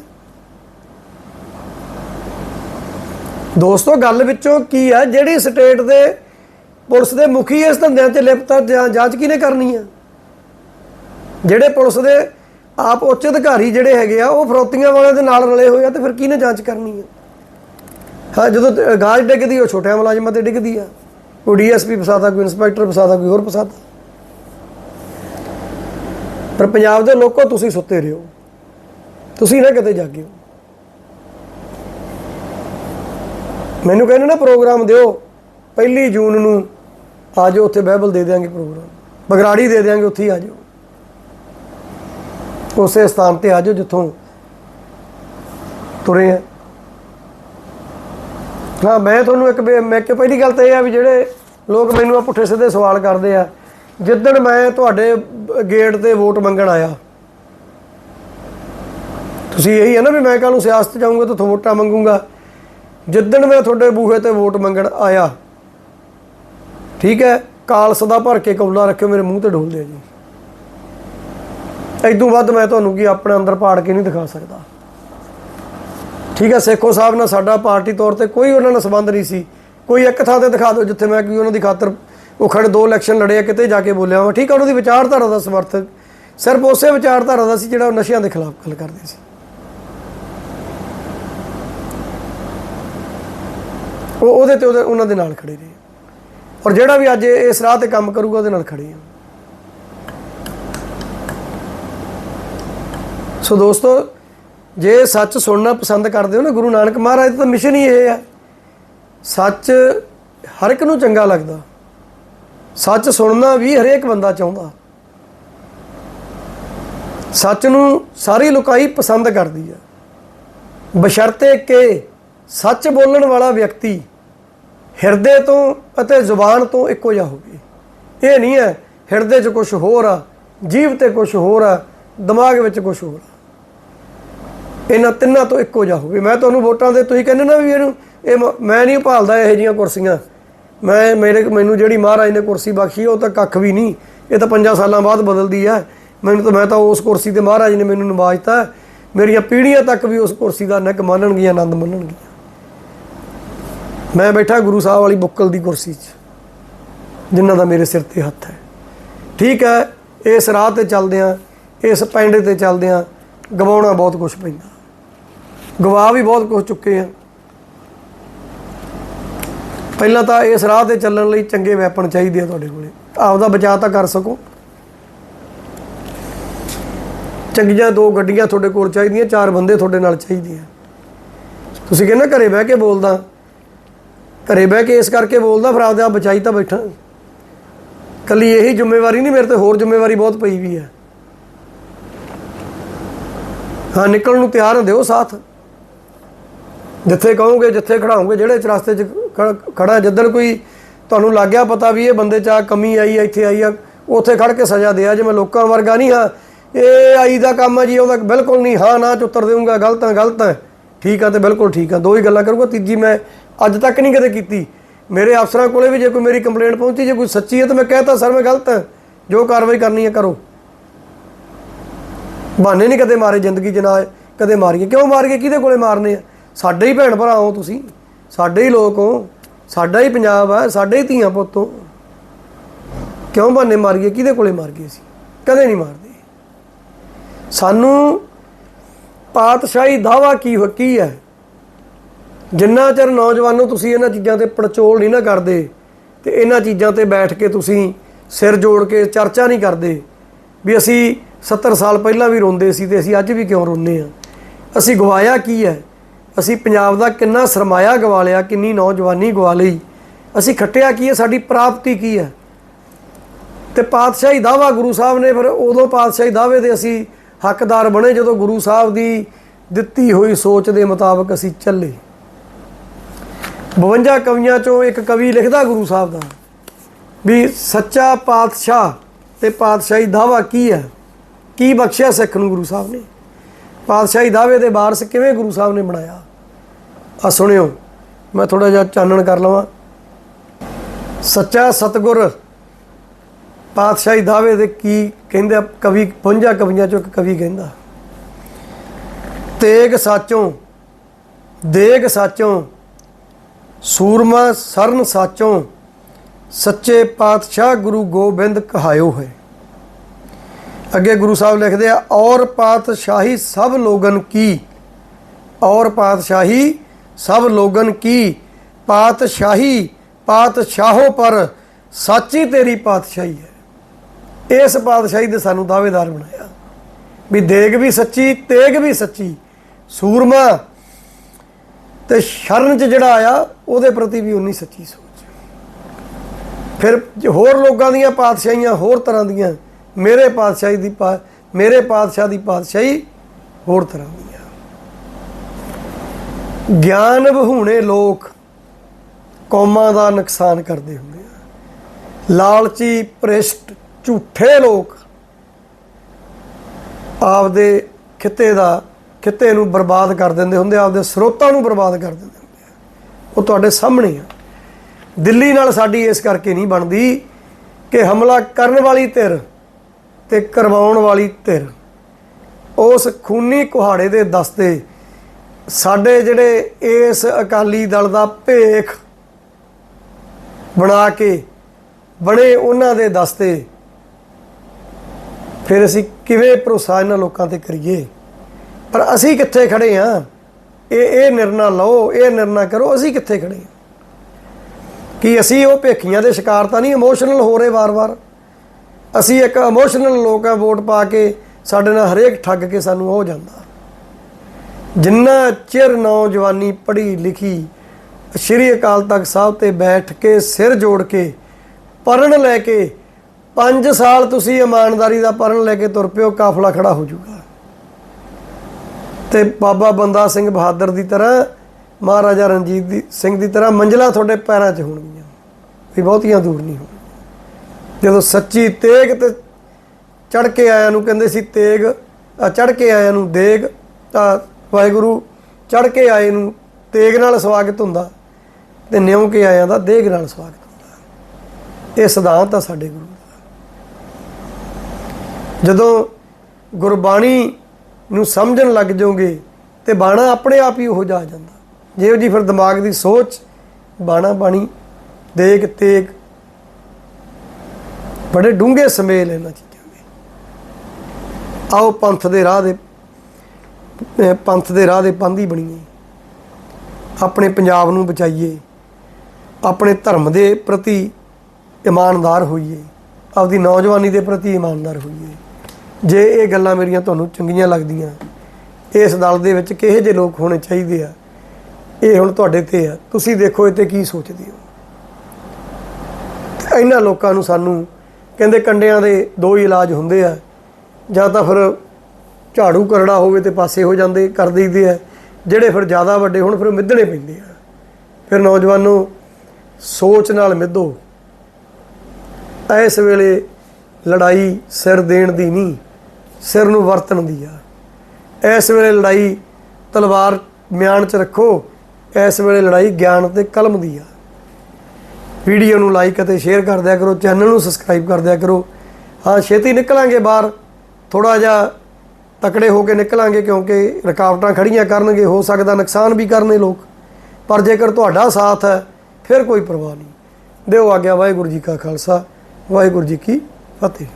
ਦੋਸਤੋ, ਗੱਲ ਵਿੱਚੋਂ ਕੀ ਆ, ਜਿਹੜੀ ਸਟੇਟ ਦੇ ਪੁਲਿਸ ਦੇ ਮੁਖੀ ਇਸ ਧੰਦਿਆਂ 'ਚ ਲਿਪਤ ਆ, ਜਾਂ- ਜਾਂਚ ਕਿਹਨੇ ਕਰਨੀ ਆ? ਜਿਹੜੇ ਪੁਲਿਸ ਦੇ ਆਪ ਉੱਚ ਅਧਿਕਾਰੀ ਜਿਹੜੇ ਹੈਗੇ ਆ, ਉਹ ਫਰੋਤੀਆਂ ਵਾਲਿਆਂ ਦੇ ਨਾਲ ਰਲੇ ਹੋਏ ਆ, ਤੇ ਫਿਰ ਕਿਹਨੇ ਜਾਂਚ ਕਰਨੀ ਆ? ਹਾਂ, ਜਦੋਂ ਗਾਜ ਡਿੱਗਦੀ, ਉਹ ਛੋਟਿਆਂ ਮੁਲਾਜ਼ਮਾਂ ਤੇ ਡਿੱਗਦੀ ਆ। ਕੋਈ ਡੀਐਸਪੀ ਫਸਾਦਾ ਕੋਈ ਇਨਸਪੈਕਟਰ ਫਸਾਦਾ ਕੋਈ ਹੋਰ ਫਸਾਦਾ ਪਰ ਪੰਜਾਬ ਦੇ ਲੋਕੋ ਤੁਸੀਂ ਸੁੱਤੇ ਰਹੋ। ਤੁਸੀਂ ਨਾ ਕਿਤੇ ਜਾਗਿਓ। ਮੈਨੂੰ ਕਹਿੰਦੇ ਨਾ ਪ੍ਰੋਗਰਾਮ ਦਿਓ, ਪਹਿਲੀ ਜੂਨ ਨੂੰ ਆ ਜਾਓ ਉੱਥੇ ਬਾਈਬਲ ਦੇ ਦੇਾਂਗੇ ਪ੍ਰੋਗਰਾਮ। ਬਗਰਾੜੀ ਦੇ ਦੇਾਂਗੇ ਉੱਥੇ ਹੀ ਆ ਜਾਓ ਉਸੇ ਸਥਾਨ ਤੇ ਆ ਜਾਓ ਜਿੱਥੋਂ ਤੁਰੇ ਆ। ਹਾਂ, ਮੈਂ ਤੁਹਾਨੂੰ ਇੱਕ ਬੇ- ਮੈਂ ਕਿ ਪਹਿਲੀ ਗੱਲ ਤਾਂ ਇਹ ਆ ਵੀ ਜਿਹੜੇ ਲੋਕ ਮੈਨੂੰ ਆ ਪੁੱਠੇ ਸਿੱਧੇ ਸਵਾਲ ਕਰਦੇ ਆ, ਜਿੱਦਣ ਮੈਂ ਤੁਹਾਡੇ ਗੇਟ ਤੇ ਵੋਟ ਮੰਗਣ ਆਇਆ, ਤੁਸੀਂ ਇਹੀ ਹੈ ਨਾ ਵੀ ਮੈਂ ਕੱਲ ਨੂੰ ਸਿਆਸਤ ਜਾਊਂਗਾ ਤਾਂ ਵੋਟਾਂ ਮੰਗੂੰਗਾ, ਜਿੱਦਣ ਮੈਂ ਤੁਹਾਡੇ ਬੂਹੇ ਤੇ ਵੋਟ ਮੰਗਣ ਆਇਆ, ਠੀਕ ਹੈ, ਕਾਲ ਸਦਾ ਭਰ ਕੇ ਕੌਲਾ ਰੱਖਿਓ, ਮੇਰੇ ਮੂੰਹ ਤੇ ਡੋਲ ਦਿਓ ਜੀ। ਇਦੋਂ ਵੱਧ ਮੈਂ ਤੁਹਾਨੂੰ ਕੀ ਆਪਣੇ ਅੰਦਰ ਪਾੜ ਕੇ ਨਹੀਂ ਦਿਖਾ ਸਕਦਾ। ਠੀਕ ਹੈ, ਸੇਖੋ ਸਾਹਿਬ ਨਾਲ ਸਾਡਾ ਪਾਰਟੀ ਤੌਰ ਤੇ ਕੋਈ ਉਹਨਾਂ ਨਾਲ ਸੰਬੰਧ ਨਹੀਂ ਸੀ। ਕੋਈ ਇੱਕ ਥਾਂ ਤੇ ਦਿਖਾ ਦਿਓ ਜਿੱਥੇ ਮੈਂ ਕਿ ਉਹਨਾਂ ਦੀ ਖਾਤਰ ਉਹ ਖੜੇ ਦੋ ਇਲੈਕਸ਼ਨ ਲੜੇ ਆ, ਕਿਤੇ ਜਾ ਕੇ ਬੋਲਿਆ ਵਾ। ਠੀਕ ਹੈ ਉਹਨਾਂ ਦੀ ਵਿਚਾਰਧਾਰਾ ਦਾ ਸਮਰਥਕ। ਸਿਰਫ ਉਸੇ ਵਿਚਾਰਧਾਰਾ ਦਾ ਸੀ ਜਿਹੜਾ ਉਹ ਨਸ਼ਿਆਂ ਦੇ ਖਿਲਾਫ ਗੱਲ ਕਰਦੇ ਸੀ। ਉਹ ਉਹਦੇ ਤੇ ਉਹਦੇ ਉਹਨਾਂ ਦੇ ਨਾਲ ਖੜੇ ਰਹੇ। ਔਰ ਜਿਹੜਾ ਵੀ ਅੱਜ ਇਸ ਰਾਹ ਤੇ ਕੰਮ ਕਰੂਗਾ, ਉਹਦੇ ਨਾਲ ਖੜੇ ਆ। ਸੋ ਦੋਸਤੋ ਜੇ ਸੱਚ ਸੁਣਨਾ ਪਸੰਦ ਕਰਦੇ ਹੋ ਨਾ ਗੁਰੂ ਨਾਨਕ ਮਹਾਰਾਜ ਦਾ ਮਿਸ਼ਨ ਹੀ ਇਹ ਹੈ ਸੱਚ ਹਰ ਇੱਕ ਨੂੰ ਚੰਗਾ ਲੱਗਦਾ। ਸੱਚ ਸੁਣਨਾ ਵੀ ਹਰੇਕ ਬੰਦਾ ਚਾਹੁੰਦਾ। ਸੱਚ ਨੂੰ ਸਾਰੀ ਲੋਕਾਈ ਪਸੰਦ ਕਰਦੀ ਹੈ ਬਸ਼ਰਤੇ ਕਿ ਸੱਚ ਬੋਲਣ ਵਾਲਾ ਵਿਅਕਤੀ ਹਿਰਦੇ ਤੋਂ ਅਤੇ ਜ਼ੁਬਾਨ ਤੋਂ ਇੱਕੋ ਜਿਹਾ ਹੋਵੇ। ਇਹ ਨਹੀਂ ਹੈ, ਹਿਰਦੇ 'ਚ ਕੁਝ ਹੋਰ ਆ, ਜੀਵ ਤੇ ਕੁਝ ਹੋਰ ਆ, ਦਿਮਾਗ ਵਿੱਚ ਕੁਝ ਹੋਰ ਆ। ਇਹਨਾਂ ਤਿੰਨਾਂ ਤੋਂ ਇੱਕੋ ਜਿਹਾ ਹੋਵੇ। ਮੈਂ ਤੁਹਾਨੂੰ ਵੋਟਾਂ ਦੇ ਤੁਸੀਂ ਕਹਿੰਦੇ ਨਾ ਵੀ ਇਹਨੂੰ, ਇਹ ਮੈਂ ਨਹੀਂ ਭਾਲਦਾ ਇਹੋ ਜਿਹੀਆਂ ਕੁਰਸੀਆਂ। ਮੈਂ, ਮੇਰੇ, ਮੈਨੂੰ ਜਿਹੜੀ ਮਹਾਰਾਜ ਨੇ ਕੁਰਸੀ ਬਖਸ਼ੀ, ਉਹ ਤਾਂ ਕੱਖ ਵੀ ਨਹੀਂ। ਇਹ ਤਾਂ 5 ਸਾਲਾਂ ਬਾਅਦ ਬਦਲਦੀ ਹੈ ਮੈਨੂੰ ਤਾਂ, ਮੈਂ ਤਾਂ ਉਸ ਕੁਰਸੀ ਤੇ ਮਹਾਰਾਜ ਨੇ ਮੈਨੂੰ ਨਵਾਜਤਾ। ਹੈ। ਮੇਰੀਆਂ ਪੀੜ੍ਹੀਆਂ ਤੱਕ ਵੀ ਉਸ ਕੁਰਸੀ ਦਾ ਨਿਕ ਮੰਨਣਗੀਆਂ, ਆਨੰਦ ਮੰਨਣਗੀਆਂ। ਮੈਂ ਬੈਠਾ ਗੁਰੂ ਸਾਹਿਬ ਵਾਲੀ ਬੁੱਕਲ ਦੀ ਕੁਰਸੀ 'ਚ, ਜਿਨ੍ਹਾਂ ਦਾ ਮੇਰੇ ਸਿਰ ਤੇ ਹੱਥ ਹੈ। ਠੀਕ ਹੈ, ਇਸ ਰਾਹ ਤੇ ਚੱਲਦੇ ਆ ਇਸ ਪੈਂਡੇ ਤੇ ਚੱਲਦੇ ਆ ਗਵਾਉਣਾ ਬਹੁਤ ਕੁਝ ਪੈਂਦਾ। ਗਵਾ ਵੀ ਬਹੁਤ ਕੁਝ ਚੁੱਕੇ ਆ। ਪਹਿਲਾਂ ਤਾਂ ਇਸ ਰਾਹ ਤੇ ਚੱਲਣ ਲਈ ਚੰਗੇ ਵੈਪਨ ਚਾਹੀਦੇ ਆ ਤੁਹਾਡੇ ਕੋਲੇ। ਆਪਦਾ ਬਚਾਅ ਤਾਂ ਕਰ ਸਕੋ। ਚੰਗੀਆਂ ਦੋ ਗੱਡੀਆਂ ਤੁਹਾਡੇ ਕੋਲ ਚਾਹੀਦੀਆਂ, ਚਾਰ ਬੰਦੇ ਤੁਹਾਡੇ ਨਾਲ ਚਾਹੀਦੇ ਆ। ਤੁਸੀਂ ਕਹਿੰਦੇ ਘਰੇ ਬਹਿ ਕੇ ਬੋਲਦਾ। ਘਰੇ ਬਹਿ ਕੇ ਇਸ ਕਰਕੇ ਬੋਲਦਾ, ਫਿਰ ਆਪਦੇ ਆਪ ਬਚਾਈ ਤਾਂ ਬੈਠਾ। ਕੱਲੀ ਇਹੀ ਜ਼ਿੰਮੇਵਾਰੀ ਨਹੀਂ, ਮੇਰੇ ਤੇ ਹੋਰ ਜ਼ਿੰਮੇਵਾਰੀ ਬਹੁਤ ਪਈ ਵੀ ਹੈ ਹਾਂ, ਨਿਕਲਣ ਨੂੰ ਤਿਆਰ ਹੁੰਦੇ ਹੋ ਸਾਥ। ਜਿੱਥੇ ਕਹੋਗੇ, ਜਿੱਥੇ ਖੜਾਉਂਗੇ ਜਿਹੜੇ ਚ ਰਸਤੇ 'ਚ ਖ- ਖੜਾ, ਜਿੱਦਣ ਕੋਈ ਤੁਹਾਨੂੰ ਲੱਗ ਗਿਆ ਪਤਾ ਵੀ ਇਹ ਬੰਦੇ 'ਚ ਆ ਕਮੀ ਆਈ ਆ, ਇੱਥੇ ਆਈ ਆ, ਉੱਥੇ ਖੜ ਕੇ ਸਜ਼ਾ ਦੇ ਆ ਜੇ, ਮੈਂ ਲੋਕਾਂ ਵਰਗਾ ਨਹੀਂ ਹਾਂ। ਇਹ ਆਈ ਦਾ ਕੰਮ ਆ ਜੀ ਉਹਦਾ ਬਿਲਕੁਲ ਨਹੀਂ, ਹਾਂ, ਨਾ ਚ ਉੱਤਰ ਦੇਊਂਗਾ, ਗਲਤ ਹੈ ਗਲਤ ਹੈ ਠੀਕ ਆ ਤੇ ਬਿਲਕੁਲ ਠੀਕ ਆ, ਦੋ ਹੀ ਗੱਲਾਂ ਕਰੂੰਗਾ, ਤੀਜੀ ਮੈਂ ਅੱਜ ਤੱਕ ਨਹੀਂ ਕਦੇ ਕੀਤੀ। ਮੇਰੇ ਅਫਸਰਾਂ ਕੋਲੇ ਵੀ ਜੇ ਕੋਈ ਮੇਰੀ ਕੰਪਲੇਂਟ ਪਹੁੰਚੀ, ਜੇ ਕੋਈ ਸੱਚੀ ਹੈ ਤਾਂ ਮੈਂ ਕਹਤਾ, ਸਰ, ਮੈਂ ਗਲਤ ਹਾਂ ਜੋ ਕਾਰਵਾਈ ਕਰਨੀ ਹੈ ਕਰੋ। ਬਹਾਨੇ ਨਹੀਂ ਕਦੇ ਮਾਰੇ ਜ਼ਿੰਦਗੀ 'ਚ ਨਾ, ਕਦੇ ਮਾਰੀਏ। ਕਿਉਂ ਮਾਰੀਏ? ਕਿਹਦੇ ਕੋਲੇ ਮਾਰਨੇ ਆ? ਸਾਡੇ ਹੀ ਭੈਣ ਭਰਾ ਹੋ ਤੁਸੀਂ। ਸਾਡੇ ਹੀ ਲੋਕ ਹੋ। ਸਾਡਾ ਹੀ ਪੰਜਾਬ ਆ, ਸਾਡੇ ਹੀ ਧੀਆਂ ਪੁੱਤ ਹੋ। ਕਿਉਂ ਬਹਾਨੇ ਮਾਰੀਏ? ਕਿਹਦੇ ਕੋਲੇ ਮਾਰ ਗਏ ਸੀ ਕਦੇ ਨਹੀਂ ਮਾਰਦੇ। ਸਾਨੂੰ ਪਾਤਸ਼ਾਹੀ ਦਾਵਾ ਕੀ ਹੋ, ਕੀ ਹੈ? ਜਿੰਨਾ ਚਿਰ ਨੌਜਵਾਨੋ ਤੁਸੀਂ ਇਹਨਾਂ ਚੀਜ਼ਾਂ ਤੇ ਪੜਚੋਲ ਨਹੀਂ ਨਾ ਕਰਦੇ ਤੇ ਇਹਨਾਂ ਚੀਜ਼ਾਂ ਤੇ ਬੈਠ ਕੇ ਤੁਸੀਂ ਸਿਰ ਜੋੜ ਕੇ ਚਰਚਾ ਨਹੀਂ ਕਰਦੇ ਵੀ ਅਸੀਂ 70 ਸਾਲ ਪਹਿਲਾਂ ਵੀ ਰੋਂਦੇ ਸੀ ਤੇ ਅਸੀਂ ਅੱਜ ਵੀ ਕਿਉਂ ਰੋਂਦੇ ਆ ਅਸੀਂ ਗਵਾਇਆ ਕੀ ਹੈ? ਅਸੀਂ ਪੰਜਾਬ ਦਾ ਕਿੰਨਾ ਸਰਮਾਇਆ ਗਵਾ ਲਿਆ, ਕਿੰਨੀ ਨੌਜਵਾਨੀ ਗਵਾ ਲਈ। ਅਸੀਂ ਖੱਟਿਆ ਕੀ ਹੈ? ਸਾਡੀ ਪ੍ਰਾਪਤੀ ਕੀ ਹੈ? ਤੇ ਪਾਤਸ਼ਾਹੀ ਦਾਵਾ ਗੁਰੂ ਸਾਹਿਬ ਨੇ ਫਿਰ ਉਦੋਂ ਪਾਤਸ਼ਾਹੀ ਦਾਵੇ ਦੇ ਅਸੀਂ ਹੱਕਦਾਰ ਬਣੇ ਜਦੋਂ ਗੁਰੂ ਸਾਹਿਬ ਦੀ ਦਿੱਤੀ ਹੋਈ ਸੋਚ ਦੇ ਮੁਤਾਬਕ ਅਸੀਂ ਚੱਲੇ। 52 ਕਵੀਆਂ ਚੋਂ ਇੱਕ ਕਵੀ ਲਿਖਦਾ ਗੁਰੂ ਸਾਹਿਬ ਦਾ ਵੀ ਸੱਚਾ ਪਾਤਸ਼ਾਹ ਤੇ ਪਾਤਸ਼ਾਹੀ ਦਾਵਾ ਕੀ ਹੈ? ਕੀ ਬਖਸ਼ਿਆ ਸਿੱਖ ਨੂੰ ਗੁਰੂ ਸਾਹਿਬ ਨੇ? ਪਾਤਸ਼ਾਹੀ ਦਾਵੇ ਦੇ ਵਾਰਸ ਕਿਵੇਂ ਗੁਰੂ ਸਾਹਿਬ ਨੇ ਬਣਾਇਆ? ਆ ਸੁਣਿਓ, ਮੈਂ ਥੋੜਾ ਜਿਹਾ ਚਾਨਣ ਕਰ ਲਵਾਂ। ਸੱਚਾ ਸਤਗੁਰ ਪਾਤਸ਼ਾਹੀ ਦਾਵੇ ਦੇ ਕੀ ਕਹਿੰਦੇ ਕਵੀ 52 ਕਵੀਆਂ ਚੋਂ ਇੱਕ ਕਵੀ ਕਹਿੰਦਾ, ਤੇਗ ਸਾਚੋਂ, ਦੇਗ ਸਾਚੋਂ, ਸੂਰਮਾ ਸਰਨ ਸਾਚੋਂ, ਸੱਚੇ ਪਾਤਸ਼ਾਹ ਗੁਰੂ ਗੋਬਿੰਦ ਕਹਾਇਓ ਹੈ। ਅੱਗੇ ਗੁਰੂ ਸਾਹਿਬ ਲਿਖਦੇ ਆ, ਔਰ ਪਾਤਸ਼ਾਹੀ ਸਭ ਲੋਗਨ ਕੀ? ਔਰ ਪਾਤਸ਼ਾਹੀ ਸਭ ਲੋਗਨ ਕੀ? ਪਾਤਸ਼ਾਹੀ, ਪਾਤਸ਼ਾਹੋ ਪਰ ਸਾਚੀ ਤੇਰੀ ਪਾਤਸ਼ਾਹੀ ਹੈ। ਇਸ ਪਾਤਸ਼ਾਹੀ ਦੇ ਸਾਨੂੰ ਦਾਅਵੇਦਾਰ ਬਣਾਇਆ। ਵੀ ਦੇਗ ਵੀ ਸੱਚੀ, ਤੇਗ ਵੀ ਸੱਚੀ, ਸੂਰਮਾ ਤੇ ਸ਼ਰਨ ਚ ਜਿਹੜਾ ਆਇਆ, ਉਹਦੇ ਪ੍ਰਤੀ ਵੀ ਉਨੀ ਸੱਚੀ ਸੋਚ। ਫਿਰ ਹੋਰ ਲੋਕਾਂ ਦੀਆਂ ਪਾਤਸ਼ਾਹੀਆਂ ਹੋਰ ਤਰ੍ਹਾਂ ਦੀਆਂ, ਮੇਰੇ ਪਾਤਸ਼ਾਹੀ ਦੀ ਪਾ, ਮੇਰੇ ਪਾਤਸ਼ਾਹ ਦੀ ਪਾਤਸ਼ਾਹੀ ਹੋਰ ਤਰ੍ਹਾਂ ਦੀ ਗਿਆਨ ਬਹੂਣੇ ਲੋਕ ਕੌਮਾਂ ਦਾ ਨੁਕਸਾਨ ਕਰਦੇ ਹੁੰਦੇ ਆ। ਲਾਲਚੀ ਭ੍ਰਿਸ਼ਟ ਝੂਠੇ ਲੋਕ ਆਪਦੇ ਖਿੱਤੇ ਦਾ ਖਿੱਤੇ ਨੂੰ ਬਰਬਾਦ ਕਰ ਦਿੰਦੇ ਹੁੰਦੇ ਆ, ਆਪਦੇ ਸਰੋਤਾਂ ਨੂੰ ਬਰਬਾਦ ਕਰ ਦਿੰਦੇ ਹੁੰਦੇ ਆ। ਉਹ ਤੁਹਾਡੇ ਸਾਹਮਣੇ ਆ। ਦਿੱਲੀ ਨਾਲ ਸਾਡੀ ਇਸ ਕਰਕੇ ਨਹੀਂ ਬਣਦੀ ਕਿ ਹਮਲਾ ਕਰਨ ਵਾਲੀ ਧਿਰ ਤੇ ਕਰਵਾਉਣ ਵਾਲੀ ਧਿਰ। ਉਸ ਖੂਨੀ ਕੁਹਾੜੇ ਦੇ ਦਸਤੇ ਸਾਡੇ ਜਿਹੜੇ ਇਸ ਅਕਾਲੀ ਦਲ ਦਾ ਭੇਖ ਬਣਾ ਕੇ ਬਣੇ ਉਹਨਾਂ ਦੇ ਦਸਤੇ, ਫਿਰ ਅਸੀਂ ਕਿਵੇਂ ਭਰੋਸਾ ਇਹਨਾਂ ਲੋਕਾਂ ਤੇ ਕਰੀਏ? ਪਰ ਅਸੀਂ ਕਿੱਥੇ ਖੜੇ ਆ? ਇਹ ਇਹ ਨਿਰਣਾ ਲਓ, ਇਹ ਨਿਰਣਾ ਕਰੋ, ਅਸੀਂ ਕਿੱਥੇ ਖੜੇ ਆ? ਕਿ ਅਸੀਂ ਉਹ ਭੇਖੀਆਂ ਦੇ ਸ਼ਿਕਾਰ ਤਾਂ ਨਹੀਂ? ਇਮੋਸ਼ਨਲ ਹੋ ਰਹੇ ਵਾਰ-ਵਾਰ। ਅਸੀਂ ਇੱਕ ਇਮੋਸ਼ਨਲ ਲੋਕ ਆ ਵੋਟ ਪਾ ਕੇ ਸਾਡੇ ਨਾਲ ਹਰੇਕ ਠੱਗ ਕੇ ਸਾਨੂੰ ਹੋ ਜਾਂਦਾ। ਜਿੰਨਾ ਚਿਰ ਨੌਜਵਾਨੀ ਪੜ੍ਹੀ ਲਿਖੀ ਸ਼੍ਰੀ ਅਕਾਲ ਤਖਤ ਸਾਹਿਬ ਤੇ ਬੈਠ ਕੇ ਸਿਰ ਜੋੜ ਕੇ ਪੜਨ ਲੈ ਕੇ 5 ਸਾਲ ਤੁਸੀਂ ਇਮਾਨਦਾਰੀ ਦਾ ਪੜਨ ਲੈ ਕੇ ਤੁਰ ਪਿਓ, ਕਾਫਲਾ ਖੜਾ ਹੋ ਜਾਊਗਾ। ਤੇ ਬਾਬਾ ਬੰਦਾ ਸਿੰਘ ਬਹਾਦਰ ਦੀ ਤਰ੍ਹਾਂ, ਮਹਾਰਾਜਾ ਰਣਜੀਤ ਦੀ ਸਿੰਘ ਦੀ ਤਰ੍ਹਾਂ ਮੰਜ਼ਲਾ ਤੁਹਾਡੇ ਪੈਰਾਂ 'ਚ ਹੋਣਗੀਆਂ। ਵੀ ਬਹੁਤੀਆਂ ਦੂਰ ਨਹੀਂ ਹੋਣਗੀਆਂ। ਜਦੋਂ ਸੱਚੀ ਤੇਗ ਤੇ ਚੜ ਕੇ ਆਇਆ ਨੂੰ ਕਹਿੰਦੇ ਸੀ, ਤੇਗ ਚੜ ਕੇ ਆਇਆਂ ਨੂੰ ਦੇਗ, ਤਾਂ ਵਾਹਿਗੁਰੂ ਚੜ ਕੇ ਆਏ ਨੂੰ ਤੇਗ ਨਾਲ ਸਵਾਗਤ ਹੁੰਦਾ ਤੇ ਨਿਉ ਕੇ ਆਇਆਂ ਦਾ ਦੇਗ ਨਾਲ ਸਵਾਗਤ ਹੁੰਦਾ। ਇਹ ਸਿਧਾਂਤ ਆ ਸਾਡੇ ਗੁਰੂ ਦਾ। ਜਦੋਂ ਗੁਰਬਾਣੀ ਨੂੰ ਸਮਝਣ ਲੱਗ ਜਾਓਗੇ ਤੇ ਬਾਣਾ ਆਪਣੇ ਆਪ ਹੀ ਉਹ ਜਾ ਜਾਂਦਾ। ਜਿਹੋ ਜੀ ਫਿਰ ਦਿਮਾਗ ਦੀ ਸੋਚ ਬਾਣਾ ਬਾਣੀ, ਦੇਗ ਤੇਗ, ਬੜੇ ਡੂੰਘੇ ਸਮੇਲ ਇਹਨਾਂ ਚੀਜ਼ਾਂ ਦੇ। ਆਓ ਪੰਥ ਦੇ ਰਾਹ ਦੇ ਪੰਥ ਦੇ ਰਾਹ ਦੇ ਪੰਧੀ ਬਣੀਏ ਆਪਣੇ ਪੰਜਾਬ ਨੂੰ ਬਚਾਈਏ, ਆਪਣੇ ਧਰਮ ਦੇ ਪ੍ਰਤੀ ਇਮਾਨਦਾਰ ਹੋਈਏ, ਆਪਦੀ ਨੌਜਵਾਨੀ ਦੇ ਪ੍ਰਤੀ ਇਮਾਨਦਾਰ ਹੋਈਏ। ਜੇ ਇਹ ਗੱਲਾਂ ਮੇਰੀਆਂ ਤੁਹਾਨੂੰ ਚੰਗੀਆਂ ਲੱਗਦੀਆਂ, ਇਸ ਦਲ ਦੇ ਵਿੱਚ ਕਿਹੋ ਜਿਹੇ ਲੋਕ ਹੋਣੇ ਚਾਹੀਦੇ ਆ, ਇਹ ਹੁਣ ਤੁਹਾਡੇ ਤੇ ਆ। ਤੁਸੀਂ ਦੇਖੋ ਇਹ ਤੇ ਕੀ ਸੋਚਦੇ ਹੋ। ਇਹਨਾਂ ਲੋਕਾਂ ਨੂੰ ਸਾਨੂੰ, ਕਹਿੰਦੇ ਕੰਡਿਆਂ ਦੇ ਦੋ ਹੀ ਇਲਾਜ ਹੁੰਦੇ ਆ, ਜਾਂ ਤਾਂ ਫਿਰ ਝਾੜੂ ਕਰੜਾ ਹੋਵੇ ਤੇ ਪਾਸੇ ਹੋ ਜਾਂਦੇ, ਕਰ ਦਈਦੇ ਆ। ਜਿਹੜੇ ਫਿਰ ਜ਼ਿਆਦਾ ਵੱਡੇ ਹੁਣ, ਫਿਰ ਮਿੱਧਣੇ ਪੈਂਦੇ ਆ। ਫਿਰ ਨੌਜਵਾਨੋ ਸੋਚ ਨਾਲ ਮਿੱਧੋ। ਇਸ ਵੇਲੇ ਲੜਾਈ ਸਿਰ ਦੇਣ ਦੀ ਨਹੀਂ, ਸਿਰ ਨੂੰ ਵਰਤਣ ਦੀ ਆ। ਇਸ ਵੇਲੇ ਲੜਾਈ ਤਲਵਾਰ ਮਿਆਨ 'ਚ ਰੱਖੋ, ਇਸ ਵੇਲੇ ਲੜਾਈ ਗਿਆਨ ਤੇ ਕਲਮ ਦੀ ਆ। ਵੀਡੀਓ ਨੂੰ ਲਾਈਕ ਅਤੇ ਸ਼ੇਅਰ ਕਰ ਦਿਆ ਕਰੋ, ਚੈਨਲ ਨੂੰ ਸਬਸਕ੍ਰਾਈਬ ਕਰ ਦਿਆ ਕਰੋ। ਹਾਂ, ਛੇਤੀ ਨਿਕਲਾਂਗੇ ਬਾਹਰ। ਥੋੜਾ ਜਿਹਾ ਤਕੜੇ ਹੋ ਕੇ ਨਿਕਲਾਂਗੇ ਕਿਉਂਕਿ ਰੁਕਾਵਟਾਂ ਖੜੀਆਂ ਕਰਨਗੇ, ਹੋ ਸਕਦਾ ਨੁਕਸਾਨ ਵੀ ਕਰਨੇ ਲੋਕ। ਪਰ ਜੇਕਰ ਤੁਹਾਡਾ ਸਾਥ ਹੈ, ਫਿਰ ਕੋਈ ਪਰਵਾਹ ਨਹੀਂ। ਦਿਓ ਆਗਿਆ, ਵਾਹਿਗੁਰੂ ਜੀ ਕਾ ਖਾਲਸਾ, ਵਾਹਿਗੁਰੂ ਜੀ ਕੀ ਫਤਿਹ।